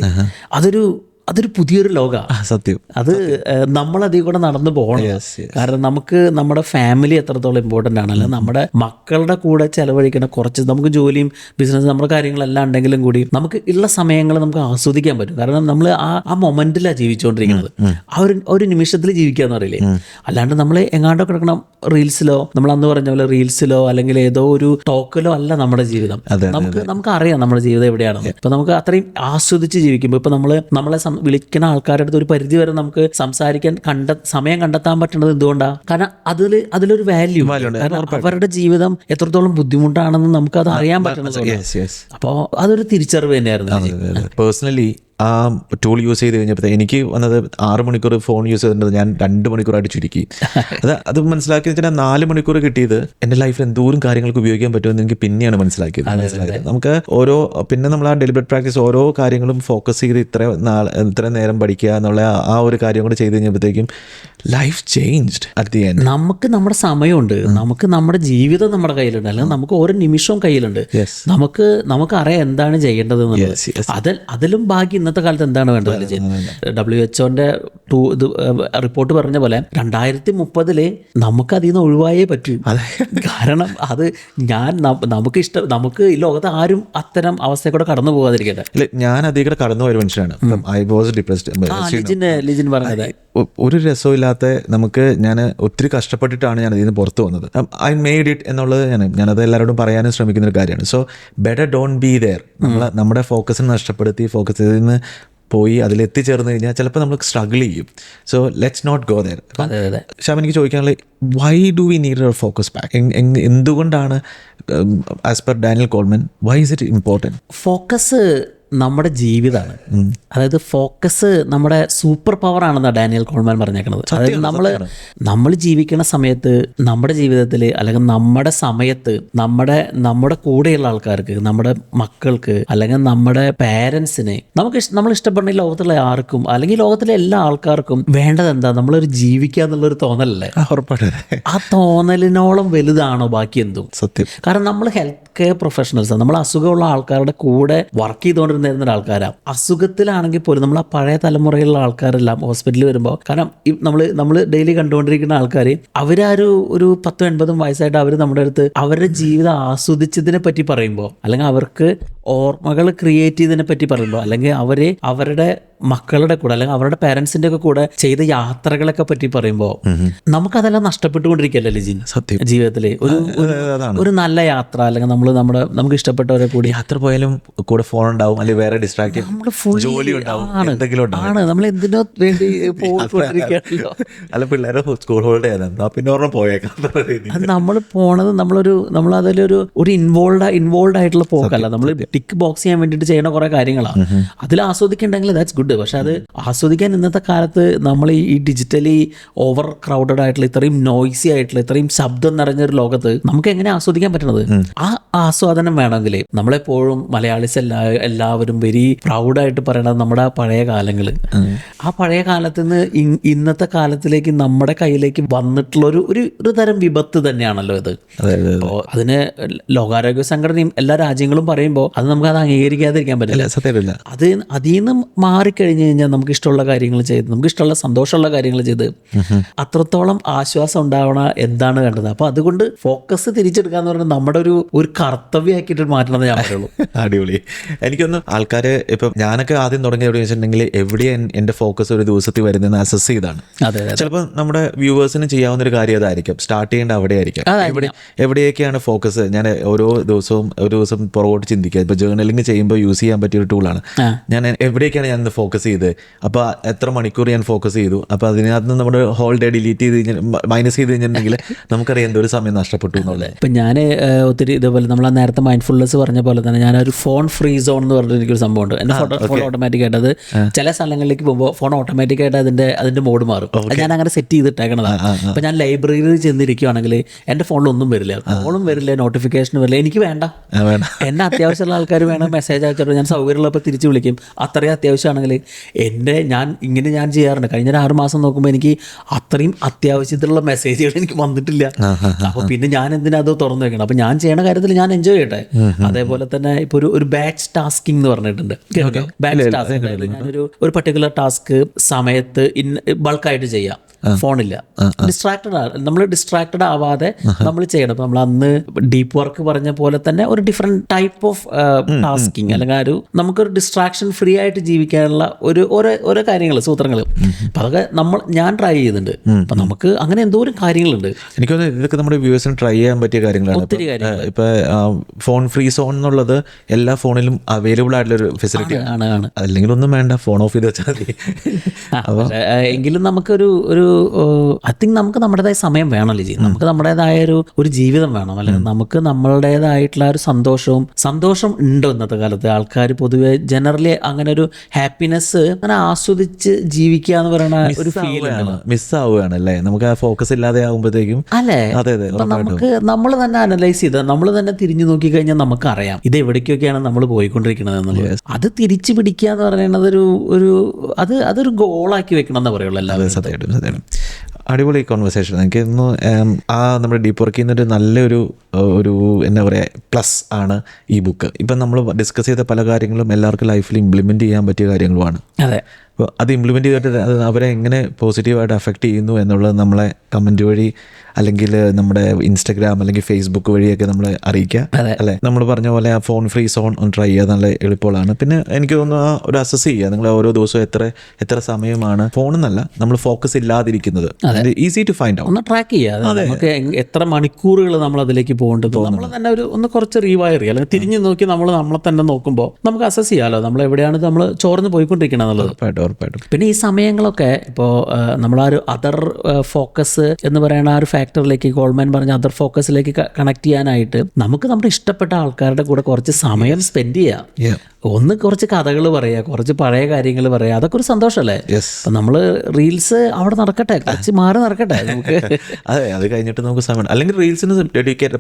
അതൊരു അതൊരു പുതിയൊരു ലോകമാണ് സത്യം. അത് നമ്മൾ അതിൽ കൂടെ നടന്നു പോകണം. കാരണം നമുക്ക് നമ്മുടെ ഫാമിലി എത്രത്തോളം ഇമ്പോർട്ടന്റ് ആണ്. അല്ലെങ്കിൽ നമ്മുടെ മക്കളുടെ കൂടെ ചെലവഴിക്കുന്ന കുറച്ച് നമുക്ക് ജോലിയും ബിസിനസ് നമ്മുടെ കാര്യങ്ങളെല്ലാം ഉണ്ടെങ്കിലും കൂടി നമുക്ക് ഉള്ള സമയങ്ങൾ നമുക്ക് ആസ്വദിക്കാൻ പറ്റും. കാരണം നമ്മൾ ആ ആ മൊമെന്റിലാണ് ജീവിച്ചുകൊണ്ടിരിക്കുന്നത്. ആ ഒരു ഒരു നിമിഷത്തിൽ ജീവിക്കാന്ന് പറയില്ലേ? അല്ലാണ്ട് നമ്മൾ എങ്ങാണ്ടോ കിടക്കണം റീൽസിലോ നമ്മൾ അന്ന് പറഞ്ഞ പോലെ റീൽസിലോ അല്ലെങ്കിൽ ഏതോ ഒരു ടോക്കിലോ അല്ല നമ്മുടെ ജീവിതം. നമുക്ക് നമുക്ക് അറിയാം നമ്മുടെ ജീവിതം എവിടെയാണ് ഇപ്പൊ നമുക്ക് അത്രയും ആസ്വദിച്ച് ജീവിക്കുമ്പോൾ ഇപ്പൊ നമ്മൾ നമ്മളെ വിളിക്കുന്ന ആൾക്കാരുടെ അടുത്ത് ഒരു പരിധി വരെ നമുക്ക് സംസാരിക്കാൻ കണ്ട സമയം കണ്ടെത്താൻ പറ്റുന്നത് എന്തുകൊണ്ടാണ് കാരണം അതിൽ അതിലൊരു വാല്യൂ കാരണം അവരുടെ ജീവിതം എത്രത്തോളം ബുദ്ധിമുട്ടാണെന്ന് നമുക്ക് അത് അറിയാൻ പറ്റുന്നത് അപ്പോൾ അതൊരു തിരിച്ചറിവ് തന്നെയായിരുന്നു പേഴ്സണലി ആ ടൂൾ യൂസ് ചെയ്ത് കഴിഞ്ഞപ്പോൾ എനിക്ക് വന്നത് ആറ് മണിക്കൂർ ഫോൺ യൂസ് ചെയ്തിട്ട് ഞാൻ രണ്ട് മണിക്കൂറായിട്ട് ചുരുക്കി. അത് അത് മനസ്സിലാക്കി വെച്ചാൽ നാല് മണിക്കൂർ കിട്ടിയത് എന്റെ ലൈഫിൽ എന്തോരം കാര്യങ്ങൾക്ക് ഉപയോഗിക്കാൻ പറ്റുമെന്ന് എനിക്ക് പിന്നെയാണ് മനസ്സിലാക്കിയത്. മനസ്സിലാക്കിയത് നമുക്ക് ഓരോ പിന്നെ നമ്മൾ ആ ഡെലിബറേറ്റ് പ്രാക്ടീസ് ഓരോ കാര്യങ്ങളും ഫോക്കസ് ചെയ്ത് ഇത്ര നാൾ ഇത്ര നേരം പഠിക്കുക എന്നുള്ള ആ ഒരു കാര്യം കൂടെ ചെയ്ത് കഴിഞ്ഞപ്പോഴത്തേക്കും life changed at the end നമുക്ക് നമ്മുടെ സമയമുണ്ട്. നമുക്ക് നമ്മുടെ ജീവിതം നമ്മുടെ കയ്യിലുണ്ട്. അല്ലെങ്കിൽ നമുക്ക് ഓരോ നിമിഷവും കയ്യിലുണ്ട്. നമുക്ക് നമുക്ക് അറിയാം എന്താണ് ചെയ്യേണ്ടത്. അതിൽ അതിലും ബാക്കി ഇന്നത്തെ കാലത്ത് എന്താണ് വേണ്ടത് ഡബ്ല്യു എച്ച്ഒന്റെ ടൂ ഇത് റിപ്പോർട്ട് പറഞ്ഞ പോലെ രണ്ടായിരത്തി മുപ്പതിൽ നമുക്ക് അതിൽ നിന്ന് ഒഴിവായേ പറ്റൂ. കാരണം അത് ഞാൻ നമുക്ക് ഇഷ്ടം നമുക്ക് ഈ ലോകത്ത് ആരും അത്തരം അവസ്ഥയെ കൂടെ കടന്നു പോകാതിരിക്കട്ടെ. ഞാൻ അധികം കടന്നു പോയ മനുഷ്യനാണ്. ഐ വാസ് ഡിപ്രസ്ഡ് ലിജിൻ പറഞ്ഞത്. ഒരു രസമില്ലാത്ത നമുക്ക് ഞാൻ ഒത്തിരി കഷ്ടപ്പെട്ടിട്ടാണ് ഞാൻ ഇതിൽ നിന്ന് പുറത്ത് വന്നത്. ഐ മെയ്ഡ് ഇറ്റ് എന്നുള്ളത് ഞാൻ ഞാനത് എല്ലാവരോടും പറയാനും ശ്രമിക്കുന്ന ഒരു കാര്യമാണ്. So better don't be there നമ്മൾ നമ്മുടെ ഫോക്കസിന് നഷ്ടപ്പെടുത്തി ഫോക്കസ് ചെയ്തിൽ നിന്ന് പോയി അതിൽ എത്തിച്ചേർന്ന് കഴിഞ്ഞാൽ ചിലപ്പോൾ നമ്മൾ സ്ട്രഗിൾ ചെയ്യും. So let's not go there. അതെ എനിക്ക് ചോദിക്കാനുള്ള why do we need our focus back? എന്തുകൊണ്ടാണ് as per Daniel Goleman why is it important? Focus നമ്മുടെ ജീവിതമാണ് അതായത് ഫോക്കസ് നമ്മുടെ സൂപ്പർ പവർ ആണെന്നാണ് ഡാനിയൽ കോൾമാൻ പറഞ്ഞേക്കുന്നത് അതായത് നമ്മൾ നമ്മൾ ജീവിക്കുന്ന സമയത്ത് നമ്മുടെ ജീവിതത്തിൽ അല്ലെങ്കിൽ നമ്മുടെ സമയത്ത് നമ്മുടെ നമ്മുടെ കൂടെയുള്ള ആൾക്കാർക്ക് നമ്മുടെ മക്കൾക്ക് അല്ലെങ്കിൽ നമ്മുടെ പാരൻസിന് നമുക്ക് നമ്മൾ ഇഷ്ടപ്പെടുന്ന ഈ ലോകത്തുള്ള ആർക്കും അല്ലെങ്കിൽ ലോകത്തിലെ എല്ലാ ആൾക്കാർക്കും വേണ്ടത് എന്താ? നമ്മളൊരു ജീവിക്കുക എന്നുള്ളൊരു തോന്നലല്ലേ? ആ തോന്നലിനോളം വലുതാണോ ബാക്കി എന്തും? സത്യം. കാരണം നമ്മൾ ഹെൽത്ത് കെയർ പ്രൊഫഷണൽസ് നമ്മൾ അസുഖമുള്ള ആൾക്കാരുടെ കൂടെ വർക്ക് ചെയ്തുകൊണ്ടിരുന്ന ഒരാൾക്കാരാ അസുഖത്തിലാണെങ്കിൽ പോലും നമ്മൾ ആ പഴയ തലമുറയിലുള്ള ആൾക്കാരെല്ലാം ഹോസ്പിറ്റലിൽ വരുമ്പോൾ കാരണം നമ്മൾ നമ്മൾ ഡെയിലി കണ്ടുകൊണ്ടിരിക്കുന്ന ആൾക്കാർ അവരൊരു ഒരു പത്തും എൺപതും വയസ്സായിട്ട് അവർ നമ്മുടെ അടുത്ത് അവരുടെ ജീവിതം ആസ്വദിച്ചതിനെ പറ്റി പറയുമ്പോൾ അല്ലെങ്കിൽ അവർക്ക് ഓർമ്മകൾ ക്രിയേറ്റ് ചെയ്തതിനെ പറ്റി പറയുമ്പോൾ അല്ലെങ്കിൽ അവരെ അവരുടെ മക്കളുടെ കൂടെ അല്ലെങ്കിൽ അവരുടെ പേരൻസിന്റെ ഒക്കെ കൂടെ ചെയ്ത യാത്രകളൊക്കെ പറ്റി പറയുമ്പോൾ നമുക്കതെല്ലാം നഷ്ടപ്പെട്ടുകൊണ്ടിരിക്കുകയല്ലേ ലിജിൻ? സത്യം. ജീവിതത്തിൽ ഒരു ഒരു- നല്ല യാത്ര അല്ലെങ്കിൽ നമ്മൾ നമ്മുടെ നമുക്ക് ഇഷ്ടപ്പെട്ടവരെ കൂടി യാത്ര പോയാലും കൂടെ ഫോൺ ഉണ്ടാവും അല്ലെങ്കിൽ വേറെ ഡിസ്ട്രാക്ട് ചെയ്യും full ജോലി ഉണ്ടാവും ആണ്. നമ്മൾ എന്തിനോ വേണ്ടി പോയിക്കൊണ്ടിരിക്കുകയാണല്ലോ. അല്ല പിള്ളേരെ സ്കൂൾ ഹോളിഡേ ആയിരുന്നു പിന്നെ പോയേക്കാം. അത് നമ്മൾ പോണത് നമ്മളൊരു നമ്മൾ അതിലൊരു ഒരു ഇൻവോൾവ് ഇൻവോൾവ് ആയിട്ടുള്ള പോക്കല്ല. നമ്മൾ ടിക്ക് ബോക്സ് ചെയ്യാൻ വേണ്ടിയിട്ട് ചെയ്യുന്ന കുറെ കാര്യങ്ങളാണ് അതിൽ ആസ്വദിക്കണ്ടെങ്കിൽ ദാറ്റ്സ് ഗുഡ് പക്ഷെ അത് ആസ്വദിക്കാൻ ഇന്നത്തെ കാലത്ത് നമ്മൾ ഈ ഡിജിറ്റലി ഓവർ ക്രൗഡഡ് ആയിട്ടുള്ള ഇത്രയും നോയ്സി ആയിട്ടുള്ള ഇത്രയും ശബ്ദം നിറഞ്ഞ ഒരു ലോകത്ത് നമുക്ക് എങ്ങനെ ആസ്വദിക്കാൻ പറ്റണത്? ആ ആസ്വാദനം വേണമെങ്കിൽ നമ്മളെപ്പോഴും മലയാളീസ് എല്ലാ എല്ലാവരും വെരി പ്രൗഡായിട്ട് പറയണത് നമ്മുടെ പഴയ കാലങ്ങൾ ആ പഴയ കാലത്ത് നിന്ന് ഇന്നത്തെ കാലത്തിലേക്ക് നമ്മുടെ കയ്യിലേക്ക് വന്നിട്ടുള്ള ഒരു ഒരു തരം വിപത്ത് തന്നെയാണല്ലോ ഇത്. അപ്പോൾ അതിന് ലോകാരോഗ്യ സംഘടനയും എല്ലാ രാജ്യങ്ങളും പറയുമ്പോൾ അത് നമുക്ക് അത് അംഗീകരിക്കാതിരിക്കാൻ പറ്റില്ല. സത്യമില്ല അത് അതിൽ നിന്ന് മാറിക്കഴിഞ്ഞ് കഴിഞ്ഞാൽ നമുക്ക് ഇഷ്ടമുള്ള കാര്യങ്ങൾ ചെയ്ത് നമുക്ക് ഇഷ്ടമുള്ള സന്തോഷമുള്ള കാര്യങ്ങൾ ചെയ്ത് അത്രത്തോളം ആശ്വാസം ഉണ്ടാവണ എന്താണ് കണ്ടത് അപ്പോൾ അതുകൊണ്ട് ഫോക്കസ് തിരിച്ചെടുക്കുക എന്ന് പറഞ്ഞാൽ നമ്മുടെ ഒരു ഒരു കർത്തവ്യമാക്കിയിട്ട് മാറ്റണമെന്ന് ഞാൻ പറയുള്ളൂ. അടിപൊളി. എനിക്കൊന്ന് ആൾക്കാര് ഇപ്പം ഞാനൊക്കെ ആദ്യം തുടങ്ങിയ എവിടെ വെച്ചിട്ടുണ്ടെങ്കിൽ എവിടെയാണ് എന്റെ ഫോക്കസ് ഒരു ദിവസത്തിൽ വരുന്നതെന്ന് അസസ് ചെയ്താണ്. അതെ ചിലപ്പോൾ നമ്മുടെ വ്യൂവേഴ്സിന് ചെയ്യാവുന്ന ഒരു കാര്യം അതായിരിക്കും. സ്റ്റാർട്ട് ചെയ്യേണ്ട അവിടെ ആയിരിക്കും എവിടെ എവിടെയൊക്കെയാണ് ഫോക്കസ് ഞാൻ ഓരോ ദിവസവും ഒരു ദിവസം പുറകോട്ട് ചിന്തിക്കുക. ഇപ്പോൾ ജേർണലിംഗ് ചെയ്യുമ്പോൾ യൂസ് ചെയ്യാൻ പറ്റിയ ഒരു ടൂളാണ് ഞാൻ എവിടെയൊക്കെയാണ് ഞാൻ ഫോക്കസ് ചെയ്ത്. അപ്പോൾ എത്ര മണിക്കൂർ ഞാൻ ഫോക്കസ് ചെയ്തു. അപ്പോൾ അതിനകത്ത് നിന്ന് നമ്മുടെ ഹോൾ ഡേ ഡിലീറ്റ് ചെയ്ത് കഴിഞ്ഞാൽ മൈനസ് ചെയ്ത് കഴിഞ്ഞിട്ടുണ്ടെങ്കിൽ നമുക്കറിയാം എന്തൊരു സമയം നഷ്ടപ്പെട്ടു എന്നുള്ളത്. ഇപ്പം ഞാൻ ഒത്തിരി ഇതേപോലെ നമ്മൾ ആ നേരത്തെ മൈൻഡ്ഫുൾനെസ് പറഞ്ഞ പോലെ തന്നെ ഞാൻ ഒരു ഫോൺ ഫ്രീ സോൺ എന്ന് പറഞ്ഞിട്ട് എനിക്കൊരു സംഭവമുണ്ട് എന്റെ ഫോട്ടോ ഫോൺ ഓട്ടോമാറ്റിക് ആയിട്ട് അത് ചില സ്ഥലങ്ങളിലേക്ക് പോകുമ്പോൾ ഫോൺ ഓട്ടോമാറ്റിക് ആയിട്ട് അതിന്റെ അതിന്റെ മോഡ് മാറും. ഞാൻ അങ്ങനെ സെറ്റ് ചെയ്തിട്ടേക്കണതാണ് അപ്പം ഞാൻ ലൈബ്രറിയിൽ ചെന്നിരിക്കുകയാണെങ്കിൽ എന്റെ ഫോണിലൊന്നും വരില്ല. ഫോണും വരില്ല നോട്ടിഫിക്കേഷൻ വരില്ല. എനിക്ക് വേണ്ട. എന്നെ അത്യാവശ്യമുള്ള ആൾക്കാർ വേണം മെസ്സേജ് അയച്ചിട്ട് ഞാൻ സൗകര്യമുള്ളപ്പോൾ തിരിച്ച് വിളിക്കും. അത്രയും അത്യാവശ്യമാണെങ്കിൽ എന്റെ ഞാൻ ഇങ്ങനെ ഞാൻ ചെയ്യാറുണ്ട്. കഴിഞ്ഞ ഒരു ആറ് മാസം നോക്കുമ്പോൾ എനിക്ക് അത്രയും അത്യാവശ്യത്തിലുള്ള മെസ്സേജുകൾ എനിക്ക് വന്നിട്ടില്ല. അപ്പോൾ പിന്നെ ഞാൻ എന്തിനാ അത് തുറന്നു വെക്കണം? അപ്പോൾ ഞാൻ ചെയ്യണ കാര്യത്തിൽ ഞാൻ എൻജോയ് ചെയ്യട്ടെ. അതേപോലെ തന്നെ ഇപ്പോൾ ഒരു ഒരു ബാച്ച് ടാസ്കിംഗ് എന്ന് പറഞ്ഞിട്ടുണ്ട്. ബാച്ച് ടാസ്ക് ഞാനൊരു ഒരു പർട്ടിക്കുലർ ടാസ്ക് സമയത്ത് ഇൻ ബൾക്കായിട്ട് ചെയ്യാം. ഫോണില്ല. ഡിസ്ട്രാക്റ്റഡ് നമ്മൾ ഡിസ്ട്രാക്റ്റഡ് ആവാതെ നമ്മൾ ചെയ്യണം. നമ്മൾ അന്ന് ഡീപ്പ് വർക്ക് പറഞ്ഞ പോലെ തന്നെ ഒരു ഡിഫറെന്റ് ടൈപ്പ് ഓഫ് ടാസ്കിങ് അല്ലെങ്കിൽ ഒരു നമുക്കൊരു ഡിസ്ട്രാക്ഷൻ ഫ്രീ ആയിട്ട് ജീവിക്കാനുള്ള ഒരു ഓരോ ഓരോ കാര്യങ്ങൾ സൂത്രങ്ങൾ അപ്പം അതൊക്കെ നമ്മൾ ഞാൻ ട്രൈ ചെയ്യുന്നുണ്ട് അപ്പം നമുക്ക് അങ്ങനെ എന്തോരം കാര്യങ്ങളുണ്ട്. എനിക്ക് തോന്നുന്നു ഇതൊക്കെ നമ്മുടെ വ്യൂവേഴ്സിന് ട്രൈ ചെയ്യാൻ പറ്റിയ കാര്യങ്ങളാണ്. ഒത്തിരി ഇപ്പൊ, ഫോൺ ഫ്രീ സോൺ എന്നുള്ളത് എല്ലാ ഫോണിലും അവൈലബിൾ ആയിട്ടുള്ള ഒരു ഫെസിലിറ്റി ആണ് അല്ലെങ്കിൽ ഒന്നും വേണ്ട ഫോൺ ഓഫ് ചെയ്ത് വെച്ചാൽ മതി. എങ്കിലും നമുക്കൊരു ഒരു ഐ തിങ്ക് നമുക്ക് നമ്മുടേതായ സമയം വേണമല്ലേ ജീവിതം നമുക്ക് നമ്മുടേതായ ഒരു ഒരു ജീവിതം വേണം. അല്ലെ? നമുക്ക് നമ്മളുടേതായിട്ടുള്ള ഒരു സന്തോഷവും സന്തോഷം ഉണ്ടോ ഇന്നത്തെ കാലത്ത്. ആൾക്കാർ പൊതുവെ ജനറലി അങ്ങനെ ഒരു ഹാപ്പിനെസ് അങ്ങനെ ആസ്വദിച്ച് ജീവിക്കുക എന്ന് പറയുന്ന ഒരു ഫീൽ മിസ് ആവുകയാണ്. അല്ലേ നമുക്ക് ആ ഫോക്കസ് ഇല്ലാതെ ആകുമ്പോഴത്തേക്കും അല്ലേ? അതെ അതെ നമുക്ക് നമ്മൾ തന്നെ അനലൈസ് ചെയ്ത് നമ്മൾ തന്നെ തിരിഞ്ഞു നോക്കി കഴിഞ്ഞാൽ നമുക്ക് അറിയാം ഇത് എവിടേക്കൊക്കെയാണ് നമ്മൾ പോയിക്കൊണ്ടിരിക്കുന്നത് എന്നുള്ളത്. അത് തിരിച്ചു പിടിക്കുക എന്ന് പറയുന്നത് ഒരു ഒരു അത് അതൊരു ഗോളാക്കി വെക്കണം എന്ന് പറയുള്ളൂ എല്ലാവരും. സത്യമായിട്ടും സത്യമായിട്ടും. അടിപൊളി കോൺവെർസേഷൻ എനിക്ക് ഇന്ന് ആ നമ്മുടെ ഡീപ്പ് വർക്ക് ചെയ്യുന്നൊരു നല്ലൊരു ഒരു എന്താ പറയുക പ്ലസ് ആണ് ഈ ബുക്ക് ഇപ്പം നമ്മൾ ഡിസ്കസ് ചെയ്ത പല കാര്യങ്ങളും എല്ലാവർക്കും ലൈഫിൽ ഇംപ്ലിമെന്റ് ചെയ്യാൻ പറ്റിയ കാര്യങ്ങളുമാണ്. അതെ. അപ്പോൾ അത് ഇംപ്ലിമെന്റ് ചെയ്തിട്ട് അത് അവരെ എങ്ങനെ പോസിറ്റീവായിട്ട് അഫക്റ്റ് ചെയ്യുന്നു എന്നുള്ളത് നമ്മളെ കമന്റ് വഴി അല്ലെങ്കിൽ നമ്മുടെ ഇൻസ്റ്റഗ്രാം അല്ലെങ്കിൽ ഫേസ്ബുക്ക് വഴിയൊക്കെ നമ്മളെ അറിയിക്കുക അല്ലെ? നമ്മൾ പറഞ്ഞ പോലെ ആ ഫോൺ ഫ്രീ സോൺ ഒന്ന് ട്രൈ ചെയ്യുക നല്ല എളുപ്പമാണ്. പിന്നെ എനിക്ക് തോന്നുന്നു ആ ഒരു അസസ് ചെയ്യുക. നിങ്ങൾ ഓരോ ദിവസവും എത്ര എത്ര സമയമാണ്? ഫോണെന്നല്ല നമ്മൾ ഫോക്കസ് ഇല്ലാതിരിക്കുന്നത്. ഈസി ടു ഫൈൻഡ് ഔട്ട് ഒന്ന് ട്രാക്ക് ചെയ്യുക. നമുക്ക് എത്ര മണിക്കൂറുകൾ നമ്മൾ അതിലേക്ക് പോകേണ്ടത് നമ്മൾ തന്നെ ഒരു ഒന്ന് കുറച്ച് റീവയർ ചെയ്യുക. അല്ലെങ്കിൽ തിരിഞ്ഞു നോക്കി നമ്മൾ നമ്മളെ തന്നെ നോക്കുമ്പോൾ നമുക്ക് അസസ് ചെയ്യാമല്ലോ നമ്മൾ എവിടെയാണ് നമ്മൾ ചോർന്ന് ഉറപ്പായിട്ടും പിന്നെ ഈ സമയങ്ങളൊക്കെ ഇപ്പോൾ നമ്മൾ ആ ഒരു അതർ ഫോക്കസ് എന്ന് പറയുന്ന ആ ഒരു ഫാക്ടറിലേക്ക് ഗോൾമാൻ പറഞ്ഞ അതർ ഫോക്കസിലേക്ക് കണക്ട് ചെയ്യാനായിട്ട് നമുക്ക് നമ്മുടെ ഇഷ്ടപ്പെട്ട ആൾക്കാരുടെ കൂടെ കുറച്ച് സമയം സ്പെൻഡ് ചെയ്യാം. ഒന്ന് കുറച്ച് കഥകൾ പറയുക കുറച്ച് പഴയ കാര്യങ്ങൾ പറയുക അതൊക്കെ ഒരു സന്തോഷമല്ലേ അപ്പം നമ്മൾ റീൽസ് അവിടെ നടക്കട്ടെ കുറച്ച് മാറി നടക്കട്ടെ നമുക്ക്. അതെ അത് കഴിഞ്ഞിട്ട് നമുക്ക് സമയം അല്ലെങ്കിൽ റീൽസിന് ഡെഡിക്കേറ്റ്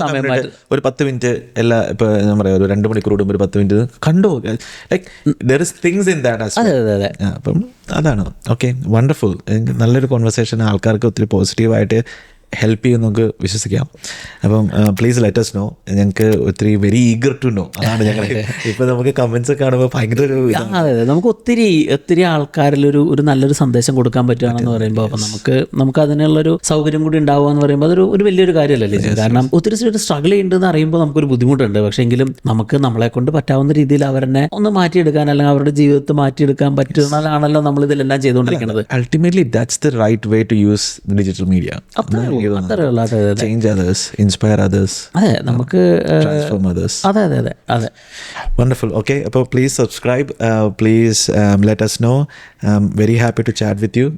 സമയം ഒരു പത്ത് മിനിറ്റ് എല്ലാ ഇപ്പൊ ഞാൻ പറയാ ഒരു രണ്ട് മണിക്കൂർ കൂടുമ്പോൾ ഒരു പത്ത് മിനിറ്റ് കണ്ടു like there is things in that അതെ അതെ അതെ. അപ്പം അതാണ്. ഓക്കെ വണ്ടർഫുൾ നല്ലൊരു കോൺവെർസേഷൻ ആൾക്കാർക്ക് ഒത്തിരി പോസിറ്റീവായിട്ട് ഹെൽപ്പ് ചെയ്യും നമുക്ക് വിശ്വസിക്കാം. അപ്പം പ്ലീസ് ലെറ്റസ് നോ ഞങ്ങൾക്ക് ഒത്തിരി വെരി ഈഗർ ടു നോ അതാണ് ഞങ്ങൾ ഇപ്പൊ നമുക്ക് ഒക്കെ കാണുമ്പോൾ ഭയങ്കര ഒരു അതെ അതെ. നമുക്ക് ഒത്തിരി ഒത്തിരി ആൾക്കാരിൽ ഒരു ഒരു നല്ലൊരു സന്ദേശം കൊടുക്കാൻ പറ്റുകയാണെന്ന് പറയുമ്പോൾ അപ്പം നമുക്ക് നമുക്ക് അതിനുള്ളൊരു സൗകര്യം കൂടി ഉണ്ടാവുക എന്ന് പറയുമ്പോൾ അതൊരു ഒരു വലിയൊരു കാര്യമല്ലേ? കാരണം ഒത്തിരി സ്ട്രഗിൾ ചെയ്യുന്നുണ്ടെന്ന് അറിയുമ്പോൾ നമുക്കൊരു ബുദ്ധിമുട്ടുണ്ട്. പക്ഷേ എങ്കിലും നമുക്ക് നമ്മളെ കൊണ്ട് പറ്റാവുന്ന രീതിയിൽ അവരെന്നെ ഒന്ന് മാറ്റിയെടുക്കാൻ അല്ലെങ്കിൽ അവരുടെ ജീവിതത്തെ മാറ്റിയെടുക്കാൻ പറ്റുന്നതാണല്ലോ നമ്മൾ ഇതിലെല്ലാം ചെയ്തുകൊണ്ടിരിക്കുന്നത്. Ultimately that's the right way to use digital media change others inspire others അതെ നമുക്ക് ട്രാൻസ്ഫോം അതേഴ്സ് അതെ അതെ അതെ അതെ. വണ്ടർഫുൾ ഓക്കെ അപ്പോൾ please subscribe please let us know very happy to chat with you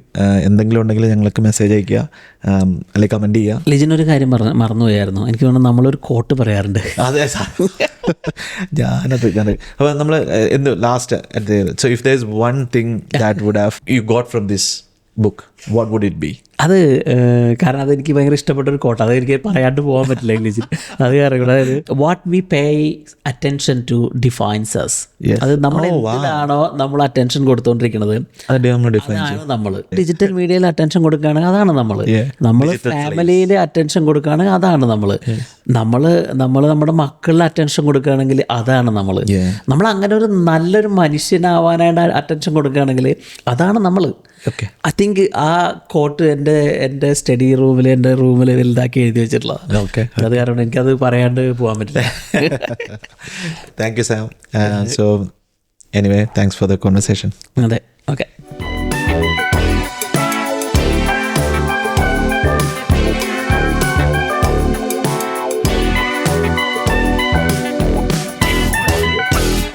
എന്തെങ്കിലും ഉണ്ടെങ്കിൽ ഞങ്ങൾക്ക് മെസ്സേജ് അയക്കുക um, അല്ലെങ്കിൽ കമന്റ് ചെയ്യുക. ലിജിനൊരു കാര്യം പറഞ്ഞു മറന്നുപോയായിരുന്നു. എനിക്ക് തോന്നുന്നു നമ്മളൊരു കോട്ട് പറയാറുണ്ട്. അതെ ഞാനത് ഞാൻ അപ്പോൾ നമ്മൾ എന്ത് last so if there is one thing that would have you got from this book what would it be അത് കാരണം അതെനിക്ക് ഭയങ്കര ഇഷ്ടപ്പെട്ട ഒരു കോട്ട അത് എനിക്ക് പറയാണ്ട് പോകാൻ പറ്റില്ല ഇംഗ്ലീഷിൽ. അത് കാരണം അതായത് what we pay attention to defines us അത് നമ്മൾ എന്തിനാണോ നമ്മൾ അറ്റൻഷൻ കൊടുത്തുകൊണ്ടിരിക്കുന്നത് അത് നമ്മൾ ഡിജിറ്റൽ മീഡിയയിൽ അറ്റൻഷൻ കൊടുക്കുകയാണെങ്കിൽ അതാണ് നമ്മൾ. നമ്മൾ ഫാമിലിയിൽ അറ്റൻഷൻ കൊടുക്കുകയാണെങ്കിൽ അതാണ് നമ്മൾ നമ്മൾ നമ്മൾ നമ്മുടെ മക്കളിൽ അറ്റൻഷൻ കൊടുക്കുകയാണെങ്കിൽ അതാണ് നമ്മൾ നമ്മൾ അങ്ങനെ ഒരു നല്ലൊരു മനുഷ്യനാവാനായിട്ട് അറ്റൻഷൻ കൊടുക്കുകയാണെങ്കിൽ അതാണ് നമ്മൾ. ഐ തിങ്ക് ആ കോട്ട് എന്റെ എന്റെ എന്റെ സ്റ്റഡി റൂമിൽ എന്റെ റൂമിൽ വലുതാക്കി എഴുതി വെച്ചിട്ടുള്ളതാണ് ഓക്കെ അത് കാരണം എനിക്കത് പറയാണ്ട് പോകാൻ പറ്റില്ല. Thank you Sam so anyway thanks for the conversation അതെ ഓക്കെ